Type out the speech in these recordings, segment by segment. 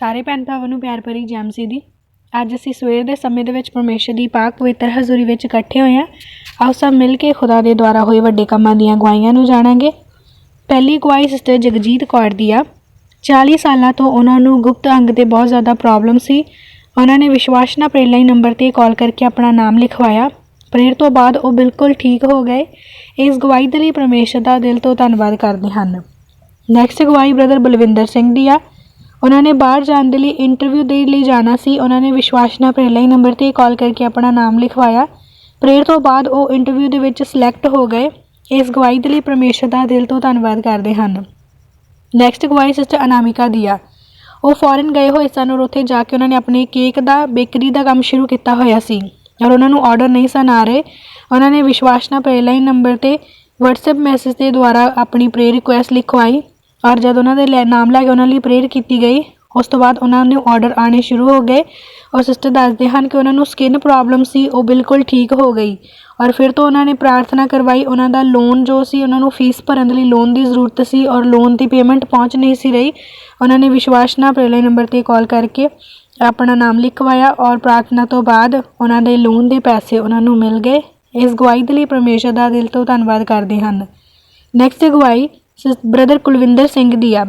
ਸਾਰੇ ਭੈਣ ਭਰਾਵਾਂ ਨੂੰ ਪਿਆਰ ਭਰੀ ਜੈਮਸੀ ਦੀ। ਅੱਜ ਅਸੀਂ ਸਵੇਰ ਦੇ ਸਮੇਂ ਦੇ ਵਿੱਚ ਪਰਮੇਸ਼ਰ ਦੀ ਪਾਕ ਪਵਿੱਤਰ ਹਜ਼ੂਰੀ ਵਿੱਚ ਇਕੱਠੇ ਹੋਏ ਹਾਂ। ਆਓ ਸਭ ਮਿਲ ਕੇ ਖੁਦਾ ਦੇ ਦੁਆਰਾ ਹੋਏ ਵੱਡੇ ਕੰਮਾਂ ਦੀਆਂ ਗਵਾਹੀਆਂ ਨੂੰ ਜਾਣਾਂਗੇ। ਪਹਿਲੀ ਗਵਾਹੀ ਸਿਸਟਰ ਜਗਜੀਤ ਕੌਰ ਦੀ ਆ। 40 ਸਾਲਾਂ ਤੋਂ ਉਹਨਾਂ ਨੂੰ ਗੁਪਤ ਅੰਗ ਤੇ ਬਹੁਤ ਜ਼ਿਆਦਾ ਪ੍ਰੋਬਲਮ ਸੀ। ਉਹਨਾਂ ਨੇ ਵਿਸ਼ਵਾਸਨਾ ਪ੍ਰੇਲਾਈ ਨੰਬਰ ਤੇ ਕਾਲ ਕਰਕੇ ਆਪਣਾ ਨਾਮ ਲਿਖਵਾਇਆ। ਪ੍ਰੇਰ ਤੋਂ ਬਾਅਦ ਉਹ ਬਿਲਕੁਲ ਠੀਕ ਹੋ ਗਏ। ਇਸ ਗਵਾਹੀ ਦੇ ਲਈ ਪਰਮੇਸ਼ਰ ਦਾ ਦਿਲ ਤੋਂ ਧੰਨਵਾਦ ਕਰਦੇ ਹਨ। ਨੈਕਸਟ ਗਵਾਹੀ ਬ੍ਰਦਰ ਬਲਵਿੰਦਰ ਸਿੰਘ ਦੀ ਆ। ਉਹਨਾਂ ਨੇ ਬਾਹਰ ਜਾਣ ਦੇ ਲਈ ਇੰਟਰਵਿਊ ਦੇ ਲਈ ਜਾਣਾ ਸੀ। ਉਹਨਾਂ ਨੇ ਵਿਸ਼ਵਾਸਨਾ ਪ੍ਰੇਲਾਈ ਨੰਬਰ ਤੇ ਕਾਲ ਕਰਕੇ ਆਪਣਾ ਨਾਮ ਲਿਖਵਾਇਆ। ਪ੍ਰੇਅਰ ਤੋਂ ਬਾਅਦ ਉਹ ਇੰਟਰਵਿਊ ਦੇ ਵਿੱਚ ਸਿਲੈਕਟ ਹੋ ਗਏ। ਇਸ ਗਵਾਹੀ ਦੇ ਲਈ ਪਰਮੇਸ਼ਰ ਦਾ ਦਿਲ ਤੋਂ ਧੰਨਵਾਦ ਕਰਦੇ ਹਨ। ਨੈਕਸਟ ਗਵਾਹੀ ਸਿਸਟਰ ਅਨਾਮਿਕਾ ਦੀ ਆ। ਉਹ ਫੋਰਨ ਗਏ ਹੋਏ ਸਨ ਔਰ ਉੱਥੇ ਜਾ ਕੇ ਉਹਨਾਂ ਨੇ ਆਪਣੇ ਕੇਕ ਦਾ ਬੇਕਰੀ ਦਾ ਕੰਮ ਸ਼ੁਰੂ ਕੀਤਾ ਹੋਇਆ ਸੀ। ਔਰ ਉਹਨਾਂ ਨੂੰ ਆਰਡਰ ਨਹੀਂ ਸਨ ਆ ਰਹੇ। ਉਹਨਾਂ ਨੇ ਵਿਸ਼ਵਾਸਨਾ ਪ੍ਰੇਲਾਈਨ ਨੰਬਰ ਤੇ WhatsApp ਮੈਸੇਜ ਦੇ ਦੁਆਰਾ ਆਪਣੀ ਪ੍ਰੇਅਰ ਰਿਕੁਐਸਟ ਲਿਖਵਾਈ। ਔਰ ਜਦ ਉਹਨਾਂ ਦੇ ਲੈ- ਨਾਮ ਲੈ ਕੇ ਉਹਨਾਂ ਲਈ ਪ੍ਰੇਅਰ ਕੀਤੀ ਗਈ, ਉਸ ਤੋਂ ਬਾਅਦ ਉਹਨਾਂ ਨੂੰ ਆਰਡਰ ਆਣੇ ਸ਼ੁਰੂ ਹੋ ਗਏ ਔਰ ਸਿਸਟਰ ਦੱਸਦੇ ਹਨ ਕਿ ਉਹਨਾਂ ਨੂੰ ਸਕਿਨ ਪ੍ਰੋਬਲਮ ਸੀ, ਉਹ ਬਿਲਕੁਲ ਠੀਕ ਹੋ ਗਈ ਔਰ ਫਿਰ ਤੋਂ ਉਹਨਾਂ ਨੇ ਪ੍ਰਾਰਥਨਾ ਕਰਵਾਈ, ਉਹਨਾਂ ਦਾ ਲੋਨ ਜੋ ਸੀ, ਉਹਨਾਂ ਨੂੰ ਫੀਸ ਭਰਨ ਦੇ ਲਈ ਲੋਨ ਦੀ ਜ਼ਰੂਰਤ ਸੀ ਔਰ ਲੋਨ ਦੀ ਪੇਮੈਂਟ ਪਹੁੰਚ ਨਹੀਂ ਸੀ ਰਹੀ, ਉਹਨਾਂ ਨੇ ਵਿਸ਼ਵਾਸ ਨਾਲ ਪ੍ਰੇਲੇ ਨੰਬਰ ਤੇ ਕਾਲ ਕਰਕੇ ਆਪਣਾ ਨਾਮ ਲਿਖਵਾਇਆ ਔਰ ਪ੍ਰਾਰਥਨਾ ਤੋਂ ਬਾਅਦ ਉਹਨਾਂ ਦੇ ਲੋਨ ਦੇ ਪੈਸੇ ਉਹਨਾਂ ਨੂੰ ਮਿਲ ਗਏ। ਇਸ ਗਵਾਹੀ ਦੇ ਲਈ ਪਰਮੇਸ਼ਰ ਦਾ ਦਿਲ ਤੋਂ ਧੰਨਵਾਦ ਕਰਦੇ ਹਨ। ਨੈਕਸਟ ਗਵਾਹੀ ਬ੍ਰਦਰ ਕੁਲਵਿੰਦਰ ਸਿੰਘ ਦੀ ਆ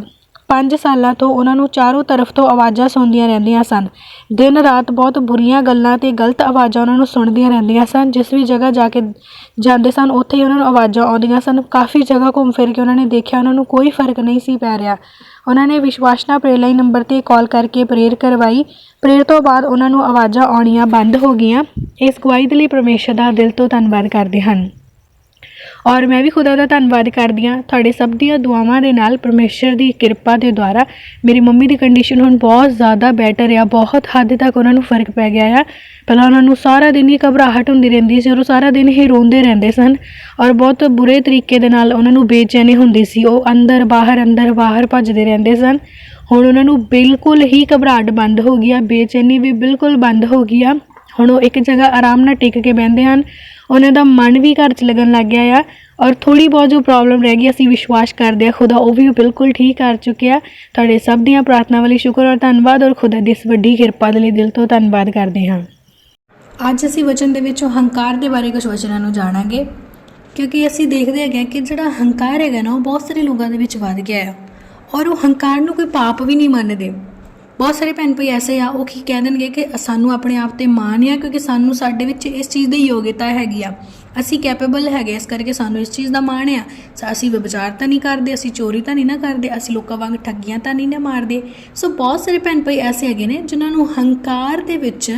ਪੰਜ ਸਾਲਾਂ ਤੋਂ ਉਹਨਾਂ ਨੂੰ ਚਾਰੋਂ ਤਰਫ ਤੋਂ ਆਵਾਜ਼ਾਂ ਸੁਣਦੀਆਂ ਰਹਿੰਦੀਆਂ ਸਨ। ਦਿਨ ਰਾਤ ਬਹੁਤ ਬੁਰੀਆਂ ਗੱਲਾਂ ਤੇ ਗਲਤ ਆਵਾਜ਼ਾਂ ਉਹਨਾਂ ਨੂੰ ਸੁਣਦੀਆਂ ਰਹਿੰਦੀਆਂ ਸਨ। ਜਿਸ ਵੀ ਜਗ੍ਹਾ ਜਾ ਕੇ ਜਾਂਦੇ ਸਨ, ਉੱਥੇ ਹੀ ਉਹਨਾਂ ਨੂੰ ਆਵਾਜ਼ਾਂ ਆਉਂਦੀਆਂ ਸਨ। ਕਾਫੀ ਜਗ੍ਹਾ ਘੁੰਮ ਫਿਰ ਕੇ ਉਹਨਾਂ ਨੇ ਦੇਖਿਆ ਉਹਨਾਂ ਨੂੰ ਕੋਈ ਫ਼ਰਕ ਨਹੀਂ ਸੀ ਪੈ ਰਿਹਾ। ਉਹਨਾਂ ਨੇ ਵਿਸ਼ਵਾਸਨਾ ਪ੍ਰੇਲਾਈ ਨੰਬਰ ਤੇ ਕਾਲ ਕਰਕੇ ਪ੍ਰੇਅਰ ਕਰਵਾਈ। ਪ੍ਰੇਅਰ ਤੋਂ ਬਾਅਦ ਉਹਨਾਂ ਨੂੰ ਆਵਾਜ਼ਾਂ ਆਉਣੀਆਂ ਬੰਦ ਹੋ ਗਈਆਂ। ਇਸ ਗਵਾਹੀ ਦੇ ਲਈ ਪਰਮੇਸ਼ਰ ਦਾ ਦਿਲ ਤੋਂ ਧੰਨਵਾਦ ਕਰਦੇ ਹਨ। ਔਰ ਮੈਂ ਵੀ ਖੁਦਾ ਦਾ ਧੰਨਵਾਦ ਕਰਦੀ ਹਾਂ ਤੁਹਾਡੇ ਸਭ ਦੀਆਂ ਦੁਆਵਾਂ ਦੇ ਨਾਲ, ਪਰਮੇਸ਼ਰ ਦੀ ਕਿਰਪਾ ਦੇ ਦੁਆਰਾ। ਮੇਰੀ ਮੰਮੀ ਦੀ ਕੰਡੀਸ਼ਨ ਹੁਣ ਬਹੁਤ ਜ਼ਿਆਦਾ ਬੈਟਰ ਆ, ਬਹੁਤ ਹੱਦ ਤੱਕ ਉਹਨਾਂ ਨੂੰ ਫ਼ਰਕ ਪੈ ਗਿਆ ਆ। ਪਹਿਲਾਂ ਉਹਨਾਂ ਨੂੰ ਸਾਰਾ ਦਿਨ ਹੀ ਘਬਰਾਹਟ ਹੁੰਦੀ ਰਹਿੰਦੀ ਸੀ ਔਰ ਉਹ ਸਾਰਾ ਦਿਨ ਹੀ ਰੋਂਦੇ ਰਹਿੰਦੇ ਸਨ। ਔਰ ਬਹੁਤ ਬੁਰੇ ਤਰੀਕੇ ਦੇ ਨਾਲ ਉਹਨਾਂ ਨੂੰ ਬੇਚੈਨੀ ਹੁੰਦੀ ਸੀ, ਉਹ ਅੰਦਰ ਬਾਹਰ ਅੰਦਰ ਬਾਹਰ ਭੱਜਦੇ ਰਹਿੰਦੇ ਸਨ। ਹੁਣ ਉਹਨਾਂ ਨੂੰ ਬਿਲਕੁਲ ਹੀ ਘਬਰਾਹਟ ਬੰਦ ਹੋ ਗਈ ਆ, ਬੇਚੈਨੀ ਵੀ ਬਿਲਕੁਲ ਬੰਦ ਹੋ ਗਈ ਆ। ਹੁਣ ਉਹ ਇੱਕ ਜਗ੍ਹਾ ਆਰਾਮ ਨਾਲ ਟਿਕ ਕੇ ਬਹਿੰਦੇ ਹਨ। ਉਹਨਾਂ ਦਾ ਮਨ ਵੀ ਘਰ 'ਚ ਲੱਗਣ ਲੱਗ ਗਿਆ ਆ ਔਰ ਥੋੜੀ ਬਹੁਤ ਜੋ ਪ੍ਰੋਬਲਮ ਰਹਿ ਗਈ, ਅਸੀਂ ਵਿਸ਼ਵਾਸ ਕਰਦੇ ਆ ਖੁਦਾ ਉਹ ਵੀ ਬਿਲਕੁਲ ਠੀਕ ਕਰ ਚੁੱਕਿਆ ਤੁਹਾਡੇ ਸਭ ਦੀਆਂ ਪ੍ਰਾਰਥਨਾਵਾਂ ਲਈ ਸ਼ੁਕਰ ਔਰ ਧੰਨਵਾਦ ਔਰ ਖੁਦਾ ਦੀ ਇਸ ਵੱਡੀ ਕਿਰਪਾ ਦੇ ਲਈ ਦਿਲ ਤੋਂ ਧੰਨਵਾਦ ਕਰਦੇ ਹਾਂ। ਅੱਜ ਅਸੀਂ ਵਚਨ ਦੇ ਵਿੱਚੋਂ ਹੰਕਾਰ ਦੇ ਬਾਰੇ ਕੁਝ ਵਚਨਾਂ ਨੂੰ ਜਾਣਾਂਗੇ, ਕਿਉਂਕਿ ਅਸੀਂ ਦੇਖਦੇ ਹੈਗੇ ਕਿ ਜਿਹੜਾ ਹੰਕਾਰ ਹੈਗਾ ਨਾ, ਉਹ ਬਹੁਤ ਸਾਰੇ ਲੋਕਾਂ ਦੇ ਵਿੱਚ ਵੱਧ ਗਿਆ ਹੈ ਔਰ ਉਹ ਹੰਕਾਰ ਨੂੰ ਕੋਈ ਪਾਪ ਵੀ ਨਹੀਂ ਮੰਨਦੇ। ਬਹੁਤ ਸਾਰੇ ਭੈਣ ਭਾਈ ਐਸੇ ਆ, ਉਹ ਕੀ ਕਹਿ ਦੇਣਗੇ ਕਿ ਸਾਨੂੰ ਆਪਣੇ ਆਪ ਤੇ ਮਾਣ ਆ, ਕਿਉਂਕਿ ਸਾਨੂੰ ਸਾਡੇ ਵਿੱਚ ਇਸ ਚੀਜ਼ ਦੀ ਯੋਗਤਾ ਹੈਗੀ ਆ। ਅਸੀਂ ਕੈਪੇਬਲ ਹੈਗੇ ਇਸ ਕਰਕੇ ਸਾਨੂੰ ਇਸ ਚੀਜ਼ ਦਾ ਮਾਣ ਆ। ਅਸੀਂ ਵਿਚਾਰ ਤਾਂ ਨਹੀਂ ਕਰਦੇ, ਅਸੀਂ ਚੋਰੀ ਤਾਂ ਨਹੀਂ ਨਾ ਕਰਦੇ, ਅਸੀਂ ਲੋਕਾਂ ਵਾਂਗ ਠੱਗੀਆਂ ਤਾਂ ਨਹੀਂ ਨਾ ਮਾਰਦੇ। ਸੋ ਬਹੁਤ ਸਾਰੇ ਭੈਣ ਭਾਈ ਐਸੇ ਹੈਗੇ ਨੇ, ਜਿਨ੍ਹਾਂ ਨੂੰ ਹੰਕਾਰ ਦੇ ਵਿੱਚ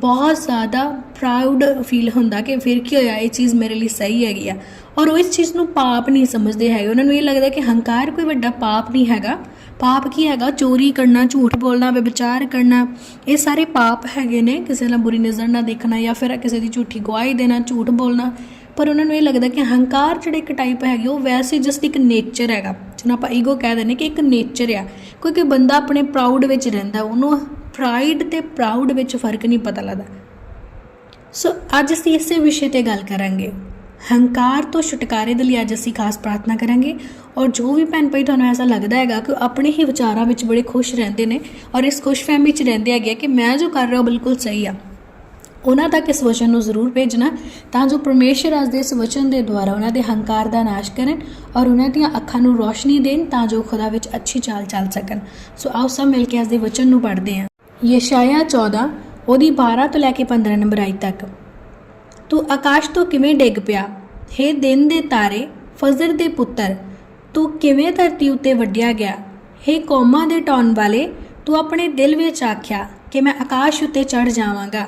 ਬਹੁਤ ਜ਼ਿਆਦਾ ਪ੍ਰਾਊਡ ਫੀਲ ਹੁੰਦਾ ਕਿ ਫਿਰ ਕੀ ਹੋਇਆ, ਇਹ ਚੀਜ਼ ਮੇਰੇ ਲਈ ਸਹੀ ਹੈਗੀ ਆ। ਔਰ ਉਹ ਇਸ ਚੀਜ਼ ਨੂੰ ਪਾਪ ਨਹੀਂ ਸਮਝਦੇ ਹੈਗੇ। ਉਹਨਾਂ ਨੂੰ ਇਹ ਲੱਗਦਾ ਕਿ ਹੰਕਾਰ ਕੋਈ ਵੱਡਾ ਪਾਪ ਨਹੀਂ ਹੈਗਾ। ਪਾਪ ਕੀ ਹੈਗਾ? ਚੋਰੀ ਕਰਨਾ, ਝੂਠ ਬੋਲਣਾ ਵਿਚਾਰ ਕਰਨਾ, ਇਹ ਸਾਰੇ ਪਾਪ ਹੈਗੇ ਨੇ। ਕਿਸੇ ਨਾਲ ਬੁਰੀ ਨਜ਼ਰ ਨਾਲ ਦੇਖਣਾ ਜਾਂ ਫਿਰ ਕਿਸੇ ਦੀ ਝੂਠੀ ਗਵਾਹੀ ਦੇਣਾ, ਝੂਠ ਬੋਲਣਾ। ਪਰ ਉਹਨਾਂ ਨੂੰ ਇਹ ਲੱਗਦਾ ਕਿ ਹੰਕਾਰ ਜਿਹੜੇ ਇੱਕ ਟਾਈਪ ਹੈਗੇ, ਉਹ ਵੈਸੇ ਜਸਟ ਇੱਕ ਨੇਚਰ ਹੈਗਾ। ਜਿਹਨੂੰ ਆਪਾਂ ਈਗੋ ਕਹਿ ਦਿੰਦੇ ਕਿ ਇੱਕ ਨੇਚਰ ਆ। ਕੋਈ ਕੋਈ ਬੰਦਾ ਆਪਣੇ ਪ੍ਰਾਊਡ ਵਿੱਚ ਰਹਿੰਦਾ, ਉਹਨੂੰ ਪ੍ਰਾਈਡ ਤੇ ਪ੍ਰਾਊਡ ਵਿੱਚ ਫ਼ਰਕ ਨਹੀਂ ਪਤਾ ਲੱਗਦਾ। ਸੋ ਅੱਜ ਅਸੀਂ ਇਸੇ ਵਿਸ਼ੇ ਤੇ ਗੱਲ ਕਰਾਂਗੇ। ਹੰਕਾਰ ਤੋਂ ਛੁਟਕਾਰੇ ਦੇ ਲਈ ਅੱਜ ਅਸੀਂ ਖਾਸ ਪ੍ਰਾਰਥਨਾ ਕਰਾਂਗੇ। ਔਰ ਜੋ ਵੀ ਭੈਣ ਭਾਈ ਤੁਹਾਨੂੰ ਐਸਾ ਲੱਗਦਾ ਹੈਗਾ ਕਿ ਉਹ ਆਪਣੇ ਹੀ ਵਿਚਾਰਾਂ ਵਿੱਚ ਬੜੇ ਖੁਸ਼ ਰਹਿੰਦੇ ਨੇ ਔਰ ਇਸ ਖੁਸ਼ਫਹਿਮੀ 'ਚ ਰਹਿੰਦੇ ਹੈਗੇ ਕਿ ਮੈਂ ਜੋ ਕਰ ਰਿਹਾ ਉਹ ਬਿਲਕੁਲ ਸਹੀ ਆ। ਉਹਨਾਂ ਤੱਕ ਇਸ ਵਚਨ ਨੂੰ ਜ਼ਰੂਰ ਭੇਜਣਾ ਤਾਂ ਜੋ ਪਰਮੇਸ਼ਰ ਅੱਜ ਦੇ ਇਸ ਵਚਨ ਦੇ ਦੁਆਰਾ ਉਹਨਾਂ ਦੇ ਹੰਕਾਰ ਦਾ ਨਾਸ਼ ਕਰਨ ਔਰ ਉਹਨਾਂ ਦੀਆਂ ਅੱਖਾਂ ਨੂੰ ਰੋਸ਼ਨੀ ਦੇਣ ਤਾਂ ਜੋ ਖੁਦਾ ਵਿੱਚ ਅੱਛੀ ਚਾਲ ਚੱਲ ਸਕਣ। ਸੋ ਆਓ ਸਭ ਮਿਲ ਕੇ ਅੱਜ ਦੇ ਵਚਨ ਨੂੰ ਪੜ੍ਹਦੇ ਹਾਂ। ਯਸ਼ਾਇਆ 14 ਉਹਦੀ 12 ਤੋਂ ਲੈ ਕੇ 15 ਨੰਬਰ ਆਈ ਤੱਕ। ਤੂੰ ਆਕਾਸ਼ ਤੋਂ ਕਿਵੇਂ ਡਿੱਗ ਪਿਆ? ਹੇ ਦਿਨ ਦੇ ਤਾਰੇ, ਫਜ਼ਰ ਦੇ ਪੁੱਤਰ, ਤੂੰ ਕਿਵੇਂ ਧਰਤੀ ਉੱਤੇ ਵੱਢਿਆ ਗਿਆ? ਹੇ ਕੌਮਾਂ ਦੇ ਟੌਣ ਵਾਲੇ, ਤੂੰ ਆਪਣੇ ਦਿਲ ਵਿੱਚ ਆਖਿਆ ਕਿ ਮੈਂ ਆਕਾਸ਼ ਉੱਤੇ ਚੜ ਜਾਵਾਂਗਾ।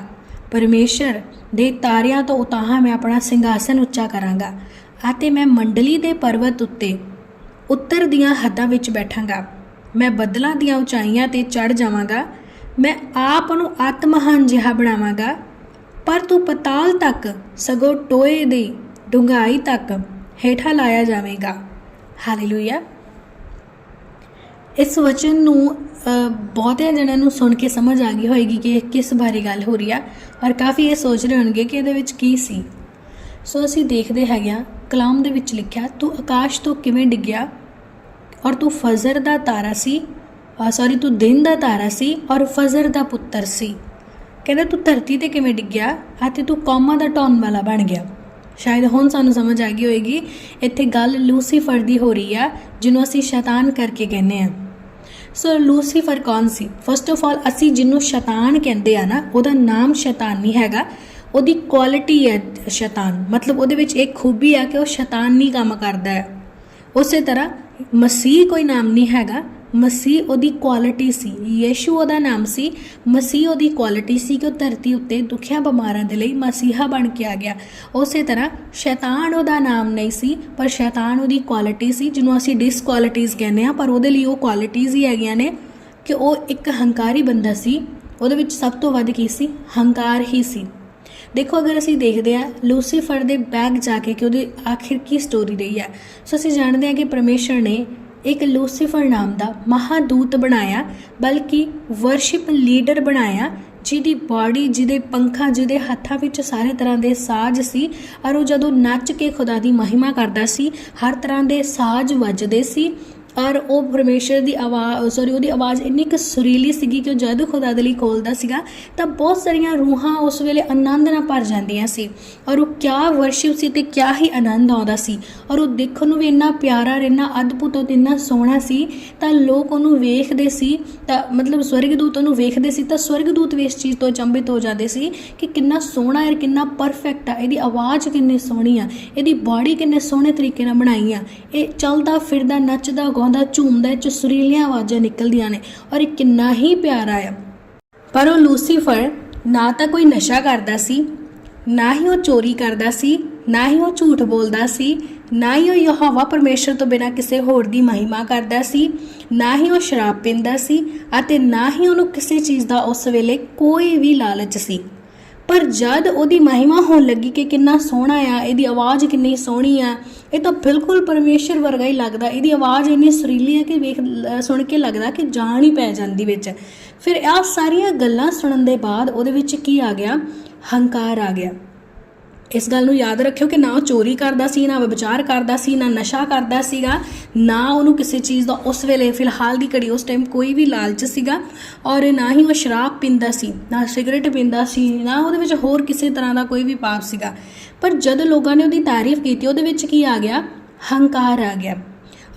ਪਰਮੇਸ਼ਰ ਦੇ ਤਾਰਿਆਂ ਤੋਂ ਉਤਾਹਾਂ ਮੈਂ ਆਪਣਾ ਸਿੰਘਾਸਨ ਉੱਚਾ ਕਰਾਂਗਾ ਅਤੇ ਮੈਂ ਮੰਡਲੀ ਦੇ ਪਰਬਤ ਉੱਤੇ ਉੱਤਰ ਦੀਆਂ ਹੱਦਾਂ ਵਿੱਚ ਬੈਠਾਂਗਾ। ਮੈਂ ਬੱਦਲਾਂ ਦੀਆਂ ਉਚਾਈਆਂ ਤੇ ਚੜ ਜਾਵਾਂਗਾ। ਮੈਂ ਆਪ ਨੂੰ ਆਤਮਹਾਨ ਜਿਹਾ ਬਣਾਵਾਂਗਾ। ਪਰ ਤੂੰ ਪਤਾਲ ਤੱਕ, ਸਗੋਂ ਟੋਏ ਦੀ ਡੂੰਘਾਈ ਤੱਕ ਹੇਠਾਂ ਲਾਇਆ ਜਾਵੇਗਾ। ਹਾਲੇਲੂਇਆ ਇਸ ਵਚਨ ਨੂੰ ਬਹੁਤਿਆਂ ਜਣਿਆਂ ਨੂੰ ਸੁਣ ਕੇ ਸਮਝ ਆ ਗਈ ਹੋਏਗੀ ਕਿ ਇਹ ਕਿਸ ਬਾਰੇ ਗੱਲ ਹੋ ਰਹੀ ਆ ਔਰ ਕਾਫੀ ਇਹ ਸੋਚ ਰਹੇ ਹੋਣਗੇ ਕਿ ਇਹਦੇ ਵਿੱਚ ਕੀ ਸੀ। ਸੋ ਅਸੀਂ ਦੇਖਦੇ ਹੈਗੇ ਆ ਕਲਾਮ ਦੇ ਵਿੱਚ ਲਿਖਿਆ, ਤੂੰ ਆਕਾਸ਼ ਤੋਂ ਕਿਵੇਂ ਡਿੱਗਿਆ? ਔਰ ਤੂੰ ਫਜ਼ਰ ਦਾ ਤਾਰਾ ਸੀ? ਸੌਰੀ ਤੂੰ ਦਿਨ ਦਾ ਤਾਰਾ ਸੀ, ਔਰ ਫਜ਼ਰ ਦਾ ਪੁੱਤਰ ਸੀ? ਕਹਿੰਦਾ, ਤੂੰ ਧਰਤੀ ਤੇ ਕਿਵੇਂ ਡਿੱਗਿਆ? ਅਤੇ ਤੂੰ ਕੌਮਾਂ ਦਾ ਟੌਨ ਵਾਲਾ ਬਣ ਗਿਆ। ਸ਼ਾਇਦ ਹੁਣ ਸਾਨੂੰ ਸਮਝ ਆ ਗਈ ਹੋਏਗੀ, ਇੱਥੇ ਗੱਲ ਲੂਸੀਫਰ ਦੀ ਹੋ ਰਹੀ ਆ, ਜਿਹਨੂੰ ਅਸੀਂ ਸ਼ੈਤਾਨ ਕਰਕੇ ਕਹਿੰਦੇ ਆ। ਸੋ ਲੂਸੀਫਰ ਕੌਣ ਸੀ? ਫਸਟ ਆਫ ਆਲ ਅਸੀਂ ਜਿਹਨੂੰ ਸ਼ੈਤਾਨ ਕਹਿੰਦੇ ਆ ਨਾ, ਉਹਦਾ ਨਾਮ ਸ਼ੈਤਾਨ ਨਹੀਂ ਹੈਗਾ। ਉਹਦੀ ਕੁਆਲਿਟੀ ਹੈ ਸ਼ੈਤਾਨ। ਮਤਲਬ ਉਹਦੇ ਵਿੱਚ ਇੱਕ ਖੂਬੀ ਆ ਕਿ ਉਹ ਸ਼ੈਤਾਨੀ ਕੰਮ ਕਰਦਾ ਹੈ। ਉਸੇ ਤਰ੍ਹਾਂ ਮਸੀਹ ਕੋਈ ਨਾਮ ਨਹੀਂ ਹੈਗਾ। ਮਸੀਹ ਉਹਦੀ ਕੁਆਲਿਟੀ ਸੀ ਯੀਸ਼ੂ ਉਹਦਾ ਨਾਮ ਸੀ, ਮਸੀਹ ਉਹਦੀ ਕੁਆਲਿਟੀ ਸੀ ਕਿ ਉਹ ਧਰਤੀ ਉੱਤੇ ਦੁਖਿਆ ਬਿਮਾਰਾਂ ਦੇ ਲਈ ਮਸੀਹਾ ਬਣ ਕੇ ਆ ਗਿਆ। ਉਸੇ ਤਰ੍ਹਾਂ ਸ਼ੈਤਾਨ ਉਹਦਾ ਨਾਮ ਨਹੀਂ ਸੀ, ਪਰ ਸ਼ੈਤਾਨ ਉਹਦੀ ਕੁਆਲਿਟੀ ਸੀ, ਜਿਹਨੂੰ ਅਸੀਂ ਡਿਸਕੁਆਲਿਟੀਜ਼ ਕਹਿੰਦੇ ਆ ਪਰ ਉਹਦੇ ਲਈ ਉਹ ਕੁਆਲਿਟੀਜ਼ ਹੀ ਹੈਗੀਆਂ ਨੇ ਕਿ ਉਹ ਇੱਕ ਹੰਕਾਰੀ ਬੰਦਾ ਸੀ, ਉਹਦੇ ਵਿੱਚ ਸਭ ਤੋਂ ਵੱਧ ਕੀ ਸੀ? ਹੰਕਾਰ ਹੀ ਸੀ। ਦੇਖੋ, ਅਗਰ ਅਸੀਂ ਦੇਖਦੇ ਹਾਂ, ਲੂਸੀਫਰ ਦੇ ਬੈਗ ਜਾ ਕੇ ਕਿ ਉਹਦੀ ਆਖਿਰ ਕੀ ਸਟੋਰੀ ਰਹੀ ਹੈ। ਸੋ ਅਸੀਂ ਜਾਣਦੇ ਹਾਂ ਕਿ ਪਰਮੇਸ਼ਰ ਨੇ ਇੱਕ ਲੂਸੀਫਰ ਨਾਮ ਦਾ ਮਹਾਦੂਤ ਬਣਾਇਆ, ਬਲਕਿ ਵਰਸ਼ਿਪ ਲੀਡਰ ਬਣਾਇਆ, ਜਿਹਦੀ ਬਾਡੀ ਜਿਹਦੇ ਪੰਖਾਂ, ਜਿਹਦੇ ਹੱਥਾਂ ਵਿੱਚ ਸਾਰੇ ਤਰ੍ਹਾਂ ਦੇ ਸਾਜ਼ ਸੀ, ਔਰ ਉਹ ਜਦੋਂ ਨੱਚ ਕੇ ਖੁਦਾ ਦੀ ਮਹਿਮਾ ਕਰਦਾ ਸੀ, ਹਰ ਤਰ੍ਹਾਂ ਦੇ ਸਾਜ਼ ਵੱਜਦੇ ਸੀ ਔਰ ਉਹ ਪਰਮੇਸ਼ਰ ਦੀ ਆਵਾਜ਼ ਸੌਰੀ ਉਹਦੀ ਆਵਾਜ਼ ਇੰਨੀ ਕੁ ਸੁਰੀਲੀ ਸੀਗੀ ਕਿ ਉਹ ਜਦ ਖੁਦਾ ਦੇ ਲਈ ਖੋਲਦਾ ਸੀਗਾ, ਤਾਂ ਬਹੁਤ ਸਾਰੀਆਂ ਰੂਹਾਂ ਉਸ ਵੇਲੇ ਆਨੰਦ ਨਾਲ ਭਰ ਜਾਂਦੀਆਂ ਸੀ। ਔਰ ਉਹ ਕਿਆ ਵਰਸ਼ਿਪ ਸੀ ਤੇ ਕਿਆ ਹੀ ਆਨੰਦ ਆਉਂਦਾ ਸੀ। ਔਰ ਉਹ ਦੇਖਣ ਨੂੰ ਵੀ ਇੰਨਾ ਪਿਆਰਾ ਔਰ ਇੰਨਾ ਅਦਭੁਤ ਤੇ ਇੰਨਾ ਸੋਹਣਾ ਸੀ, ਤਾਂ ਲੋਕ ਉਹਨੂੰ ਵੇਖਦੇ ਸੀ, ਤਾਂ ਮਤਲਬ ਸਵਰਗਦੂਤ ਉਹਨੂੰ ਵੇਖਦੇ ਸੀ, ਤਾਂ ਸਵਰਗਦੂਤ ਵੀ ਇਸ ਚੀਜ਼ ਤੋਂ ਅਚੰਭਿਤ ਹੋ ਜਾਂਦੇ ਸੀ ਕਿ ਕਿੰਨਾ ਸੋਹਣਾ ਹੈ ਕਿੰਨਾ ਪਰਫੈਕਟ ਆ। ਇਹਦੀ ਆਵਾਜ਼ ਕਿੰਨੀ ਸੋਹਣੀ ਆ, ਇਹਦੀ ਬਾਡੀ ਕਿੰਨੇ ਸੋਹਣੇ ਤਰੀਕੇ ਨਾਲ ਬਣਾਈ ਆ। ਇਹ ਚੱਲਦਾ ਫਿਰਦਾ ਨੱਚਦਾ ਗਾਉਂਦਾ ਝੂਮਦਾ ਇਹ ਆਵਾਜ਼ਾਂ ਨਿਕਲਦੀਆਂ ਨੇ ਔਰ ਇਹ ਕਿੰਨਾ ਹੀ ਪਿਆਰਾ ਆ। ਪਰ ਉਹ ਲੂਸੀਫਰ ਨਾ ਤਾਂ ਕੋਈ ਨਸ਼ਾ ਕਰਦਾ ਸੀ, ਨਾ ਹੀ ਉਹ ਚੋਰੀ ਕਰਦਾ ਸੀ, ਨਾ ਹੀ ਉਹ ਝੂਠ ਬੋਲਦਾ ਸੀ, ਨਾ ਹੀ ਉਹ ਯਹੋਵਾ ਪਰਮੇਸ਼ਰ ਤੋਂ ਬਿਨਾਂ ਕਿਸੇ ਹੋਰ ਦੀ ਮਹਿਮਾ ਕਰਦਾ ਸੀ, ਨਾ ਹੀ ਉਹ ਸ਼ਰਾਬ ਪੀਂਦਾ ਸੀ ਅਤੇ ਨਾ ਹੀ ਉਹਨੂੰ ਕਿਸੇ ਚੀਜ਼ ਦਾ ਉਸ ਵੇਲੇ ਕੋਈ ਵੀ ਲਾਲਚ ਸੀ। ਪਰ ਜਦ ਉਹਦੀ ਮਹਿਮਾ ਹੋਣ ਲੱਗੀ ਕਿ ਕਿੰਨਾ ਸੋਹਣਾ ਆ, ਇਹਦੀ ਆਵਾਜ਼ ਕਿੰਨੀ ਸੋਹਣੀ ਆ, ਇਹ ਤਾਂ ਬਿਲਕੁਲ ਪਰਮੇਸ਼ਰ ਵਰਗਾ ਹੀ ਲੱਗਦਾ। ਇਹਦੀ ਆਵਾਜ਼ ਇੰਨੀ ਸੁਰੀਲੀ ਹੈ ਕਿ ਵੇਖ ਸੁਣ ਕੇ ਲੱਗਦਾ ਕਿ ਜਾਨ ਹੀ ਪੈ ਜਾਂਦੀ ਵਿੱਚ। ਫਿਰ ਆਹ ਸਾਰੀਆਂ ਗੱਲਾਂ ਸੁਣਨ ਦੇ ਬਾਅਦ ਉਹਦੇ ਵਿੱਚ ਕੀ ਆ ਗਿਆ? ਹੰਕਾਰ ਆ ਗਿਆ। ਇਸ ਗੱਲ ਨੂੰ ਯਾਦ ਰੱਖਿਓ ਕਿ ਨਾ ਉਹ ਚੋਰੀ ਕਰਦਾ ਸੀ, ਨਾ ਵਿਚਾਰ ਕਰਦਾ ਸੀ, ਨਾ ਨਸ਼ਾ ਕਰਦਾ ਸੀਗਾ, ਨਾ ਉਹਨੂੰ ਕਿਸੇ ਚੀਜ਼ ਦਾ ਉਸ ਵੇਲੇ ਫਿਲਹਾਲ ਦੀ ਘੜੀ ਉਸ ਟਾਈਮ ਕੋਈ ਵੀ ਲਾਲਚ ਸੀਗਾ ਔਰ ਨਾ ਹੀ ਉਹ ਸ਼ਰਾਬ ਪੀਂਦਾ ਸੀ, ਨਾ ਸਿਗਰਟ ਪੀਂਦਾ ਸੀ, ਨਾ ਉਹਦੇ ਵਿੱਚ ਹੋਰ ਕਿਸੇ ਤਰ੍ਹਾਂ ਦਾ ਕੋਈ ਵੀ ਪਾਪ ਸੀਗਾ। ਪਰ ਜਦ ਲੋਕਾਂ ਨੇ ਉਹਦੀ ਤਾਰੀਫ ਕੀਤੀ, ਉਹਦੇ ਵਿੱਚ ਕੀ ਆ ਗਿਆ? ਹੰਕਾਰ ਆ ਗਿਆ।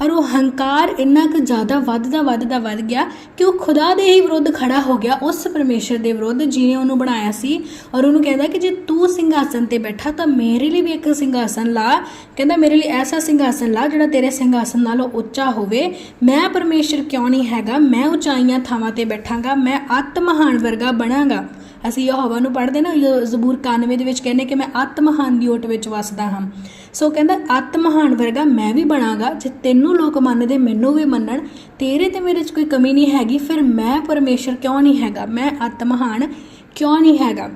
ਔਰ ਉਹ ਹੰਕਾਰ ਇੰਨਾ ਕੁ ਜ਼ਿਆਦਾ ਵੱਧਦਾ ਵੱਧਦਾ, ਵੱਧ ਗਿਆ ਕਿ ਉਹ ਖੁਦਾ ਦੇ ਹੀ ਵਿਰੁੱਧ ਖੜਾ ਹੋ ਗਿਆ, ਉਸ ਪਰਮੇਸ਼ਰ ਦੇ ਵਿਰੁੱਧ ਜਿਹਨੇ ਉਹਨੂੰ ਬਣਾਇਆ ਸੀ। ਔਰ ਉਹਨੂੰ ਕਹਿੰਦਾ ਕਿ ਜੇ ਤੂੰ ਸਿੰਘਾਸਨ ਤੇ ਬੈਠਾ ਤਾਂ ਮੇਰੇ ਲਈ ਵੀ ਇੱਕ ਸਿੰਘਾਸਨ ਲਾ। ਕਹਿੰਦਾ, ਮੇਰੇ ਲਈ ਐਸਾ ਸਿੰਘਾਸਨ ਲਾ ਜਿਹੜਾ ਤੇਰੇ ਸਿੰਘਾਸਨ ਨਾਲੋਂ ਉੱਚਾ ਹੋਵੇ। ਮੈਂ ਪਰਮੇਸ਼ਰ ਕਿਉਂ ਨਹੀਂ ਹੈਗਾ? ਮੈਂ ਉਚਾਈਆਂ ਥਾਵਾਂ ਤੇ ਬੈਠਾਂਗਾ। ਮੈਂ ਅਤ ਮਹਾਨ ਵਰਗਾ ਬਣਾਂਗਾ। ਅਸੀਂ ਯਹੋਵਾ ਨੂੰ ਪੜ੍ਹਦੇ ਨਾ ਜ਼ਬੂਰ 91 ਦੇ ਵਿੱਚ ਕਹਿੰਦੇ ਕਿ ਮੈਂ ਅਤ ਮਹਾਨ ਦੀ ਓਟ ਵਿੱਚ ਵਸਦਾ ਹਾਂ। ਸੋ ਕਹਿੰਦਾ ਅਤ ਮਹਾਨ ਵਰਗਾ ਮੈਂ ਵੀ ਬਣਾਂਗਾ, ਜੇ ਤੈਨੂੰ ਲੋਕ ਮੰਨਦੇ, ਮੈਨੂੰ ਵੀ ਮੰਨਣ, ਤੇਰੇ ਤੇ ਮੇਰੇ 'ਚ ਕੋਈ ਕਮੀ ਨਹੀਂ ਹੈਗੀ, ਫਿਰ ਮੈਂ ਪਰਮੇਸ਼ਰ ਕਿਉਂ ਨਹੀਂ ਹੈਗਾ? ਮੈਂ ਅਤ ਮਹਾਨ ਕਿਉਂ ਨਹੀਂ ਹੈਗਾ?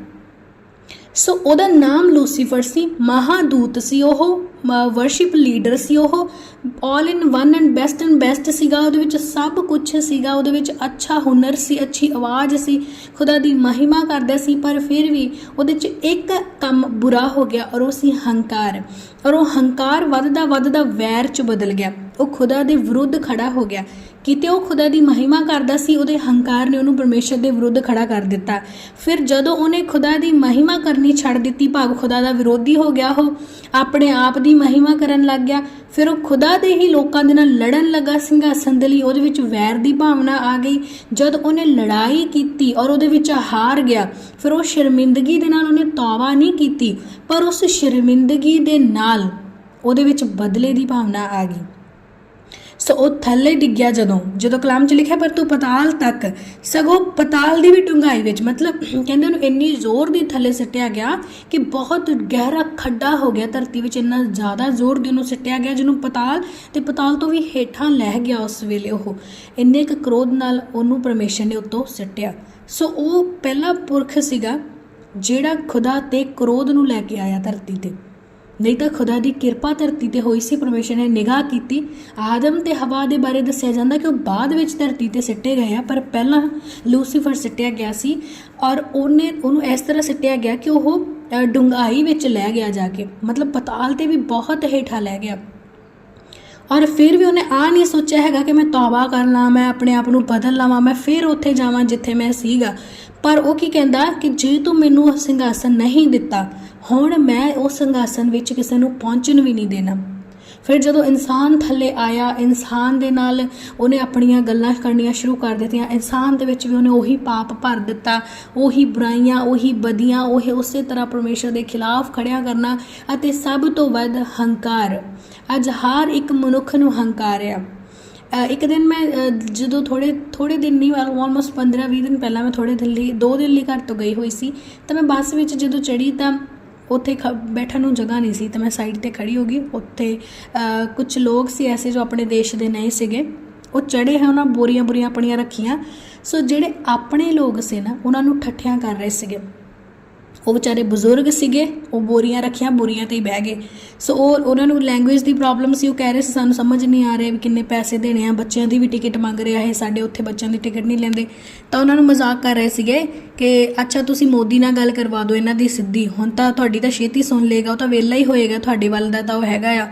ਸੋ ਉਹਦਾ ਨਾਮ ਲੂਸੀਫਰ ਸੀ, ਮਹਾਦੂਤ ਸੀ ਉਹ ਵਰਸ਼ਿਪ ਲੀਡਰ ਸੀ ਉਹ। 올 in one and best and best ਸੀਗਾ ਉਹਦੇ ਵਿੱਚ, ਸਭ ਕੁਝ ਸੀਗਾ ਉਹਦੇ ਵਿੱਚ, ਅੱਛਾ ਹੁਨਰ ਸੀ, ਅੱਛੀ ਆਵਾਜ਼ ਸੀ, ਖੁਦਾ ਦੀ ਮਹਿਮਾ ਕਰਦਾ ਸੀ, ਪਰ ਫਿਰ ਵੀ ਉਹਦੇ 'ਚ ਇੱਕ ਕੰਮ ਬੁਰਾ ਹੋ ਗਿਆ ਔਰ ਉਹ ਸੀ ਹੰਕਾਰ। ਔਰ ਉਹ ਹੰਕਾਰ ਵੱਧਦਾ ਵੱਧਦਾ ਵੈਰ 'ਚ ਬਦਲ ਗਿਆ। ਉਹ ਖੁਦਾ ਦੇ ਵਿਰੁੱਧ ਖੜਾ ਹੋ ਗਿਆ। ਕਿਤੇ ਉਹ ਖੁਦਾ ਦੀ ਮਹਿਮਾ ਕਰਦਾ ਸੀ, ਉਹਦੇ ਹੰਕਾਰ ਨੇ ਉਹਨੂੰ ਪਰਮੇਸ਼ਰ ਦੇ ਵਿਰੁੱਧ ਖੜਾ ਕਰ ਦਿੱਤਾ। ਫਿਰ ਜਦੋਂ ਉਹਨੇ ਖੁਦਾ ਦੀ ਮਹਿਮਾ ਕਰਨੀ ਛੱਡ ਦਿੱਤੀ, ਭਾਵ ਖੁਦਾ ਦਾ ਵਿਰੋਧੀ ਹੋ ਗਿਆ ਉਹ, ਆਪਣੇ ਆਪ ਦੀ ਮਹਿਮਾ ਕਰਨ ਲੱਗ ਗਿਆ। ਫਿਰ ਉਹ ਖੁਦਾ ਦੇ ਹੀ ਲੋਕਾਂ ਦੇ ਨਾਲ ਲੜਨ ਲੱਗਾ। ਸਿੰਘਾਸਨ ਦੇ ਲਈ ਉਹਦੇ ਵਿੱਚ ਵੈਰ ਦੀ ਭਾਵਨਾ ਆ ਗਈ। ਜਦ ਉਹਨੇ ਲੜਾਈ ਕੀਤੀ ਔਰ ਉਹਦੇ ਵਿੱਚ ਹਾਰ ਗਿਆ, ਫਿਰ ਉਹ ਸ਼ਰਮਿੰਦਗੀ ਦੇ ਨਾਲ ਉਹਨੇ ਤੌਬਾ ਨਹੀਂ ਕੀਤੀ, ਪਰ ਉਸ ਸ਼ਰਮਿੰਦਗੀ ਦੇ ਨਾਲ ਉਹਦੇ ਵਿੱਚ ਬਦਲੇ ਦੀ ਭਾਵਨਾ ਆ ਗਈ। ਸੋ ਉਹ ਥੱਲੇ ਡਿੱਗਿਆ ਜਦੋਂ ਜਦੋਂ ਕਲਾਮ 'ਚ ਲਿਖਿਆ, ਪਰ ਤੂੰ ਪਤਾਲ ਤੱਕ, ਸਗੋਂ ਪਤਾਲ ਦੀ ਵੀ ਡੂੰਘਾਈ ਵਿੱਚ, ਮਤਲਬ ਕਹਿੰਦੇ ਉਹਨੂੰ ਇੰਨੀ ਜ਼ੋਰ ਦੀ ਥੱਲੇ ਸਿੱਟਿਆ ਗਿਆ ਕਿ ਬਹੁਤ ਗਹਿਰਾ ਖੱਡਾ ਹੋ ਗਿਆ, ਧਰਤੀ ਵਿੱਚ ਇੰਨਾ ਜ਼ਿਆਦਾ ਜ਼ੋਰ ਦੀ ਉਹਨੂੰ ਸਿੱਟਿਆ ਗਿਆ ਜਿਹਨੂੰ ਪਤਾਲ, ਤੇ ਪਤਾਲ ਤੋਂ ਵੀ ਹੇਠਾਂ ਲਹਿ ਗਿਆ ਉਸ ਵੇਲੇ ਉਹ। ਇੰਨੇ ਕੁ ਕ੍ਰੋਧ ਨਾਲ ਉਹਨੂੰ ਪਰਮੇਸ਼ਰ ਨੇ ਉੱਤੋਂ ਸਿੱਟਿਆ। ਸੋ ਉਹ ਪਹਿਲਾ ਪੁਰਖ ਸੀਗਾ ਜਿਹੜਾ ਖੁਦਾ ਤੇ ਕ੍ਰੋਧ ਨੂੰ ਲੈ ਕੇ ਆਇਆ ਧਰਤੀ ਤੇ। ਨਹੀਂ ਤਾਂ ਖੁਦਾ ਦੀ ਕਿਰਪਾ ਧਰਤੀ ਤੇ ਹੋਈ ਸੀ ਪਰਮੇਸ਼ਰ ਨੇ ਨਿਗਾਹ ਕੀਤੀ। ਆਦਮ ਤੇ ਹਵਾ ਦੇ ਬਾਰੇ ਦੱਸਿਆ ਜਾਂਦਾ ਕਿ ਉਹ ਬਾਅਦ ਵਿੱਚ ਧਰਤੀ ਤੇ ਸਿੱਟੇ ਗਏ ਆ ਪਰ ਪਹਿਲਾਂ ਲੂਸੀਫਰ ਸਿੱਟਿਆ ਗਿਆ ਸੀ ਔਰ ਉਹਨੇ ਉਹਨੂੰ ਇਸ ਤਰ੍ਹਾਂ ਸਿੱਟਿਆ ਗਿਆ ਕਿ ਉਹ ਅ, ਡੂੰਘਾਈ ਵਿੱਚ ਲੈ ਗਿਆ ਜਾ ਕੇ। ਮਤਲਬ ਪਤਾਲ ਤੇ ਵੀ ਬਹੁਤ ਹੇਠਾਂ ਲੈ ਗਿਆ। ਔਰ ਫਿਰ ਵੀ ਉਹਨੇ ਆ ਨਹੀਂ ਸੋਚਿਆ ਹੈਗਾ ਕਿ ਮੈਂ ਤੌਬਾ ਕਰ ਲਾਂ ਮੈਂ ਆਪਣੇ ਆਪ ਨੂੰ ਬਦਲ ਲਵਾਂ ਮੈਂ ਫਿਰ ਉੱਥੇ ਜਾਵਾਂ ਜਿੱਥੇ ਮੈਂ ਸੀਗਾ। ਪਰ ਉਹ ਕੀ ਕਹਿੰਦਾ ਕਿ ਜੇ ਤੂੰ ਮੈਨੂੰ ਉਹ ਸਿੰਘਾਸਨ ਨਹੀਂ ਦਿੱਤਾ, ਹੁਣ ਮੈਂ ਉਹ ਸਿੰਘਾਸਨ ਵਿੱਚ ਕਿਸੇ ਨੂੰ ਪਹੁੰਚਣ ਵੀ ਨਹੀਂ ਦੇਣਾ। ਫਿਰ ਜਦੋਂ ਇਨਸਾਨ ਥੱਲੇ ਆਇਆ, ਇਨਸਾਨ ਦੇ ਨਾਲ ਉਹਨੇ ਆਪਣੀਆਂ ਗੱਲਾਂ ਕਰਨੀਆਂ ਸ਼ੁਰੂ ਕਰ ਦਿੱਤੀਆਂ। ਇਨਸਾਨ ਦੇ ਵਿੱਚ ਵੀ ਉਹਨੇ ਉਹੀ ਪਾਪ ਭਰ ਦਿੱਤਾ, ਉਹੀ ਬੁਰਾਈਆਂ, ਉਹੀ ਬਦੀਆਂ ਉਹ ਉਸੇ ਤਰ੍ਹਾਂ ਪਰਮੇਸ਼ਰ ਦੇ ਖਿਲਾਫ ਖੜਿਆ ਕਰਨਾ ਅਤੇ ਸਭ ਤੋਂ ਵੱਧ ਹੰਕਾਰ। ਅੱਜ ਹਰ ਇੱਕ ਮਨੁੱਖ ਨੂੰ ਹੰਕਾਰ ਆ। ਇੱਕ ਦਿਨ ਮੈਂ ਜਦੋਂ ਥੋੜੇ ਥੋੜੇ ਦਿਨ ਨਹੀਂ ਆਲਮੋਸਟ 15 20 ਦਿਨ ਪਹਿਲਾਂ ਮੈਂ ਥੋੜੇ ਦਿੱਲੀ, ਦੋ ਦਿਨ ਲਈ ਘਰ ਤੋਂ ਗਈ ਹੋਈ ਸੀ, ਤਾਂ ਮੈਂ ਬੱਸ ਵਿੱਚ ਜਦੋਂ ਚੜੀ ਤਾਂ ਉੱਥੇ ਖ- ਬੈਠਣ ਨੂੰ ਜਗ੍ਹਾ ਨਹੀਂ ਸੀ, ਤਾਂ ਮੈਂ ਸਾਈਡ ਤੇ ਖੜੀ ਹੋ ਗਈ। ਉੱਥੇ ਕੁਝ ਲੋਕ ਸੀ ਐਸੇ ਜੋ ਆਪਣੇ ਦੇਸ਼ ਦੇ ਨਹੀਂ ਸੀਗੇ। ਉਹ ਚੜੇ ਹੈ ਉਹਨਾਂ ਬੋਰੀਆਂ ਬੋਰੀਆਂ ਆਪਣੀਆਂ ਰੱਖੀਆਂ। ਸੋ ਜਿਹੜੇ ਆਪਣੇ ਲੋਕ ਸੀ ਨਾ, ਉਹਨਾਂ ਨੂੰ ਠੱਠਿਆਂ ਕਰ ਰਹੇ ਸੀਗੇ। ਉਹ ਵਿਚਾਰੇ ਬਜ਼ੁਰਗ ਸੀਗੇ, ਉਹ ਬੋਰੀਆਂ ਰੱਖੀਆਂ, ਬੋਰੀਆਂ ਤੇ ਹੀ ਬਹਿ ਗਏ। ਸੋ ਉਹ, ਉਹਨਾਂ ਨੂੰ ਲੈਂਗੁਏਜ ਦੀ ਪ੍ਰੋਬਲਮ ਸੀ, ਉਹ ਕਹਿ ਰਹੇ ਸੀ, ਸਾਨੂੰ ਸਮਝ ਨਹੀਂ ਆ ਰਿਹਾ ਵੀ ਕਿੰਨੇ ਪੈਸੇ ਦੇਣੇ ਆ, ਬੱਚਿਆਂ ਦੀ ਵੀ ਟਿਕਟ ਮੰਗ ਰਿਹਾ ਹੈ ਸਾਡੇ ਉੱਥੇ ਬੱਚਿਆਂ ਦੀ ਟਿਕਟ ਨਹੀਂ ਲੈਂਦੇ। ਤਾਂ ਉਹਨਾਂ ਨੂੰ ਮਜ਼ਾਕ ਕਰ ਰਹੇ ਸੀਗੇ ਕਿ, ਅੱਛਾ, ਤੁਸੀਂ ਮੋਦੀ ਨਾਲ ਗੱਲ ਕਰਵਾ ਦਿਓ, ਇਹਨਾਂ ਦੀ ਸਿੱਧੀ। ਹੁਣ ਤਾਂ ਤੁਹਾਡੀ ਤਾਂ ਛੇਤੀ ਸੁਣ ਲੇਗਾ ਉਹ ਤਾਂ ਵਿਹਲਾ ਹੀ ਹੋਏਗਾ, ਤੁਹਾਡੇ ਵੱਲ ਦਾ ਤਾਂ ਉਹ ਹੈਗਾ ਆ।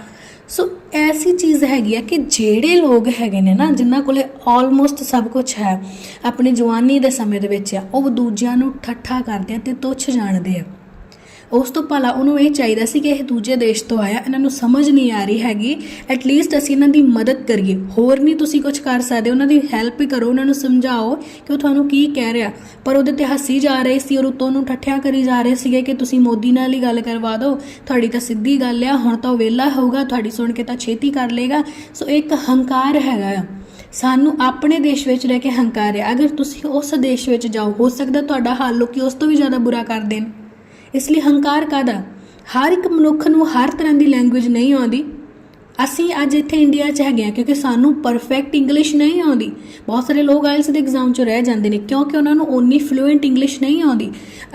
ਸੋ ਐਸੀ ਚੀਜ਼ ਹੈਗੀ ਆ ਕਿ ਜਿਹੜੇ ਲੋਕ ਹੈਗੇ ਨੇ ਨਾ ਜਿਨ੍ਹਾਂ ਕੋਲੇ ਆਲਮੋਸਟ ਸਭ ਕੁਝ ਹੈ ਆਪਣੀ ਜਵਾਨੀ ਦੇ ਸਮੇਂ ਦੇ ਵਿੱਚ ਆ ਉਹ ਦੂਜਿਆਂ ਨੂੰ ਠੱਠਾ ਕਰਦੇ ਆ ਤੇ ਤੁੱਛ ਜਾਣਦੇ ਆ ਉਸ ਤੋਂ ਭਲਾ ਉਹਨੂੰ ਇਹ ਚਾਹੀਦਾ ਸੀ ਕਿ ਇਹ ਦੂਜੇ ਦੇਸ਼ ਤੋਂ ਆਇਆ, ਇਹਨਾਂ ਨੂੰ ਸਮਝ ਨਹੀਂ ਆ ਰਹੀ ਹੈਗੀ। ਐਟਲੀਸਟ ਅਸੀਂ ਇਹਨਾਂ ਦੀ ਮਦਦ ਕਰੀਏ। ਹੋਰ ਨਹੀਂ ਤੁਸੀਂ ਕੁਝ ਕਰ ਸਕਦੇ, ਉਹਨਾਂ ਦੀ ਹੈਲਪ ਹੀ ਕਰੋ, ਉਹਨਾਂ ਨੂੰ ਸਮਝਾਓ ਕਿ ਉਹ ਤੁਹਾਨੂੰ ਕੀ ਕਹਿ ਰਿਹਾ। ਪਰ ਉਹਦੇ ਤੇ ਹੱਸੀ ਜਾ ਰਹੇ ਸੀ ਔਰ ਉਤੋਂ ਨੂੰ ਠੱਠਿਆਂ ਕਰੀ ਜਾ ਰਹੇ ਸੀਗੇ ਕਿ ਤੁਸੀਂ ਮੋਦੀ ਨਾਲ ਹੀ ਗੱਲ ਕਰਵਾ ਦਿਓ। ਤੁਹਾਡੀ ਤਾਂ ਸਿੱਧੀ ਗੱਲ ਆ, ਹੁਣ ਤਾਂ ਉਹ ਵਿਹਲਾ ਹੋਊਗਾ, ਤੁਹਾਡੀ ਸੁਣ ਕੇ ਤਾਂ ਛੇਤੀ ਕਰ ਲੇਗਾ ਸੋ ਇੱਕ ਹੰਕਾਰ ਹੈਗਾ ਆ। ਸਾਨੂੰ ਆਪਣੇ ਦੇਸ਼ ਵਿੱਚ ਰਹਿ ਕੇ ਹੰਕਾਰ ਹੈ ਅਗਰ ਤੁਸੀਂ ਉਸ ਦੇਸ਼ ਵਿੱਚ ਜਾਓ, ਹੋ ਸਕਦਾ ਤੁਹਾਡਾ ਹਾਲ ਲੋਕੀ ਉਸ ਤੋਂ ਵੀ ਜ਼ਿਆਦਾ ਬੁਰਾ ਕਰ ਦੇਣ। ਇਸ ਲਈ ਹੰਕਾਰ ਕਾਦਾ ਹਰ ਇੱਕ ਮਨੁੱਖ ਨੂੰ ਹਰ ਤਰ੍ਹਾਂ ਦੀ ਲੈਂਗੁਏਜ ਨਹੀਂ ਆਉਂਦੀ। ਅਸੀਂ ਅੱਜ ਇੱਥੇ ਇੰਡੀਆ 'ਚ ਹੈਗੇ ਆ ਕਿਉਂਕਿ ਸਾਨੂੰ ਪਰਫੈਕਟ ਇੰਗਲਿਸ਼ ਨਹੀਂ ਆਉਂਦੀ। ਬਹੁਤ ਸਾਰੇ ਲੋਕ ਆਇਲਸ ਦੇ ਐਗਜ਼ਾਮ 'ਚ ਰਹਿ ਜਾਂਦੇ ਨੇ ਕਿਉਂਕਿ ਉਹਨਾਂ ਨੂੰ ਓਨੀ ਫਲੂਐਂਟ ਇੰਗਲਿਸ਼ ਨਹੀਂ ਆਉਂਦੀ।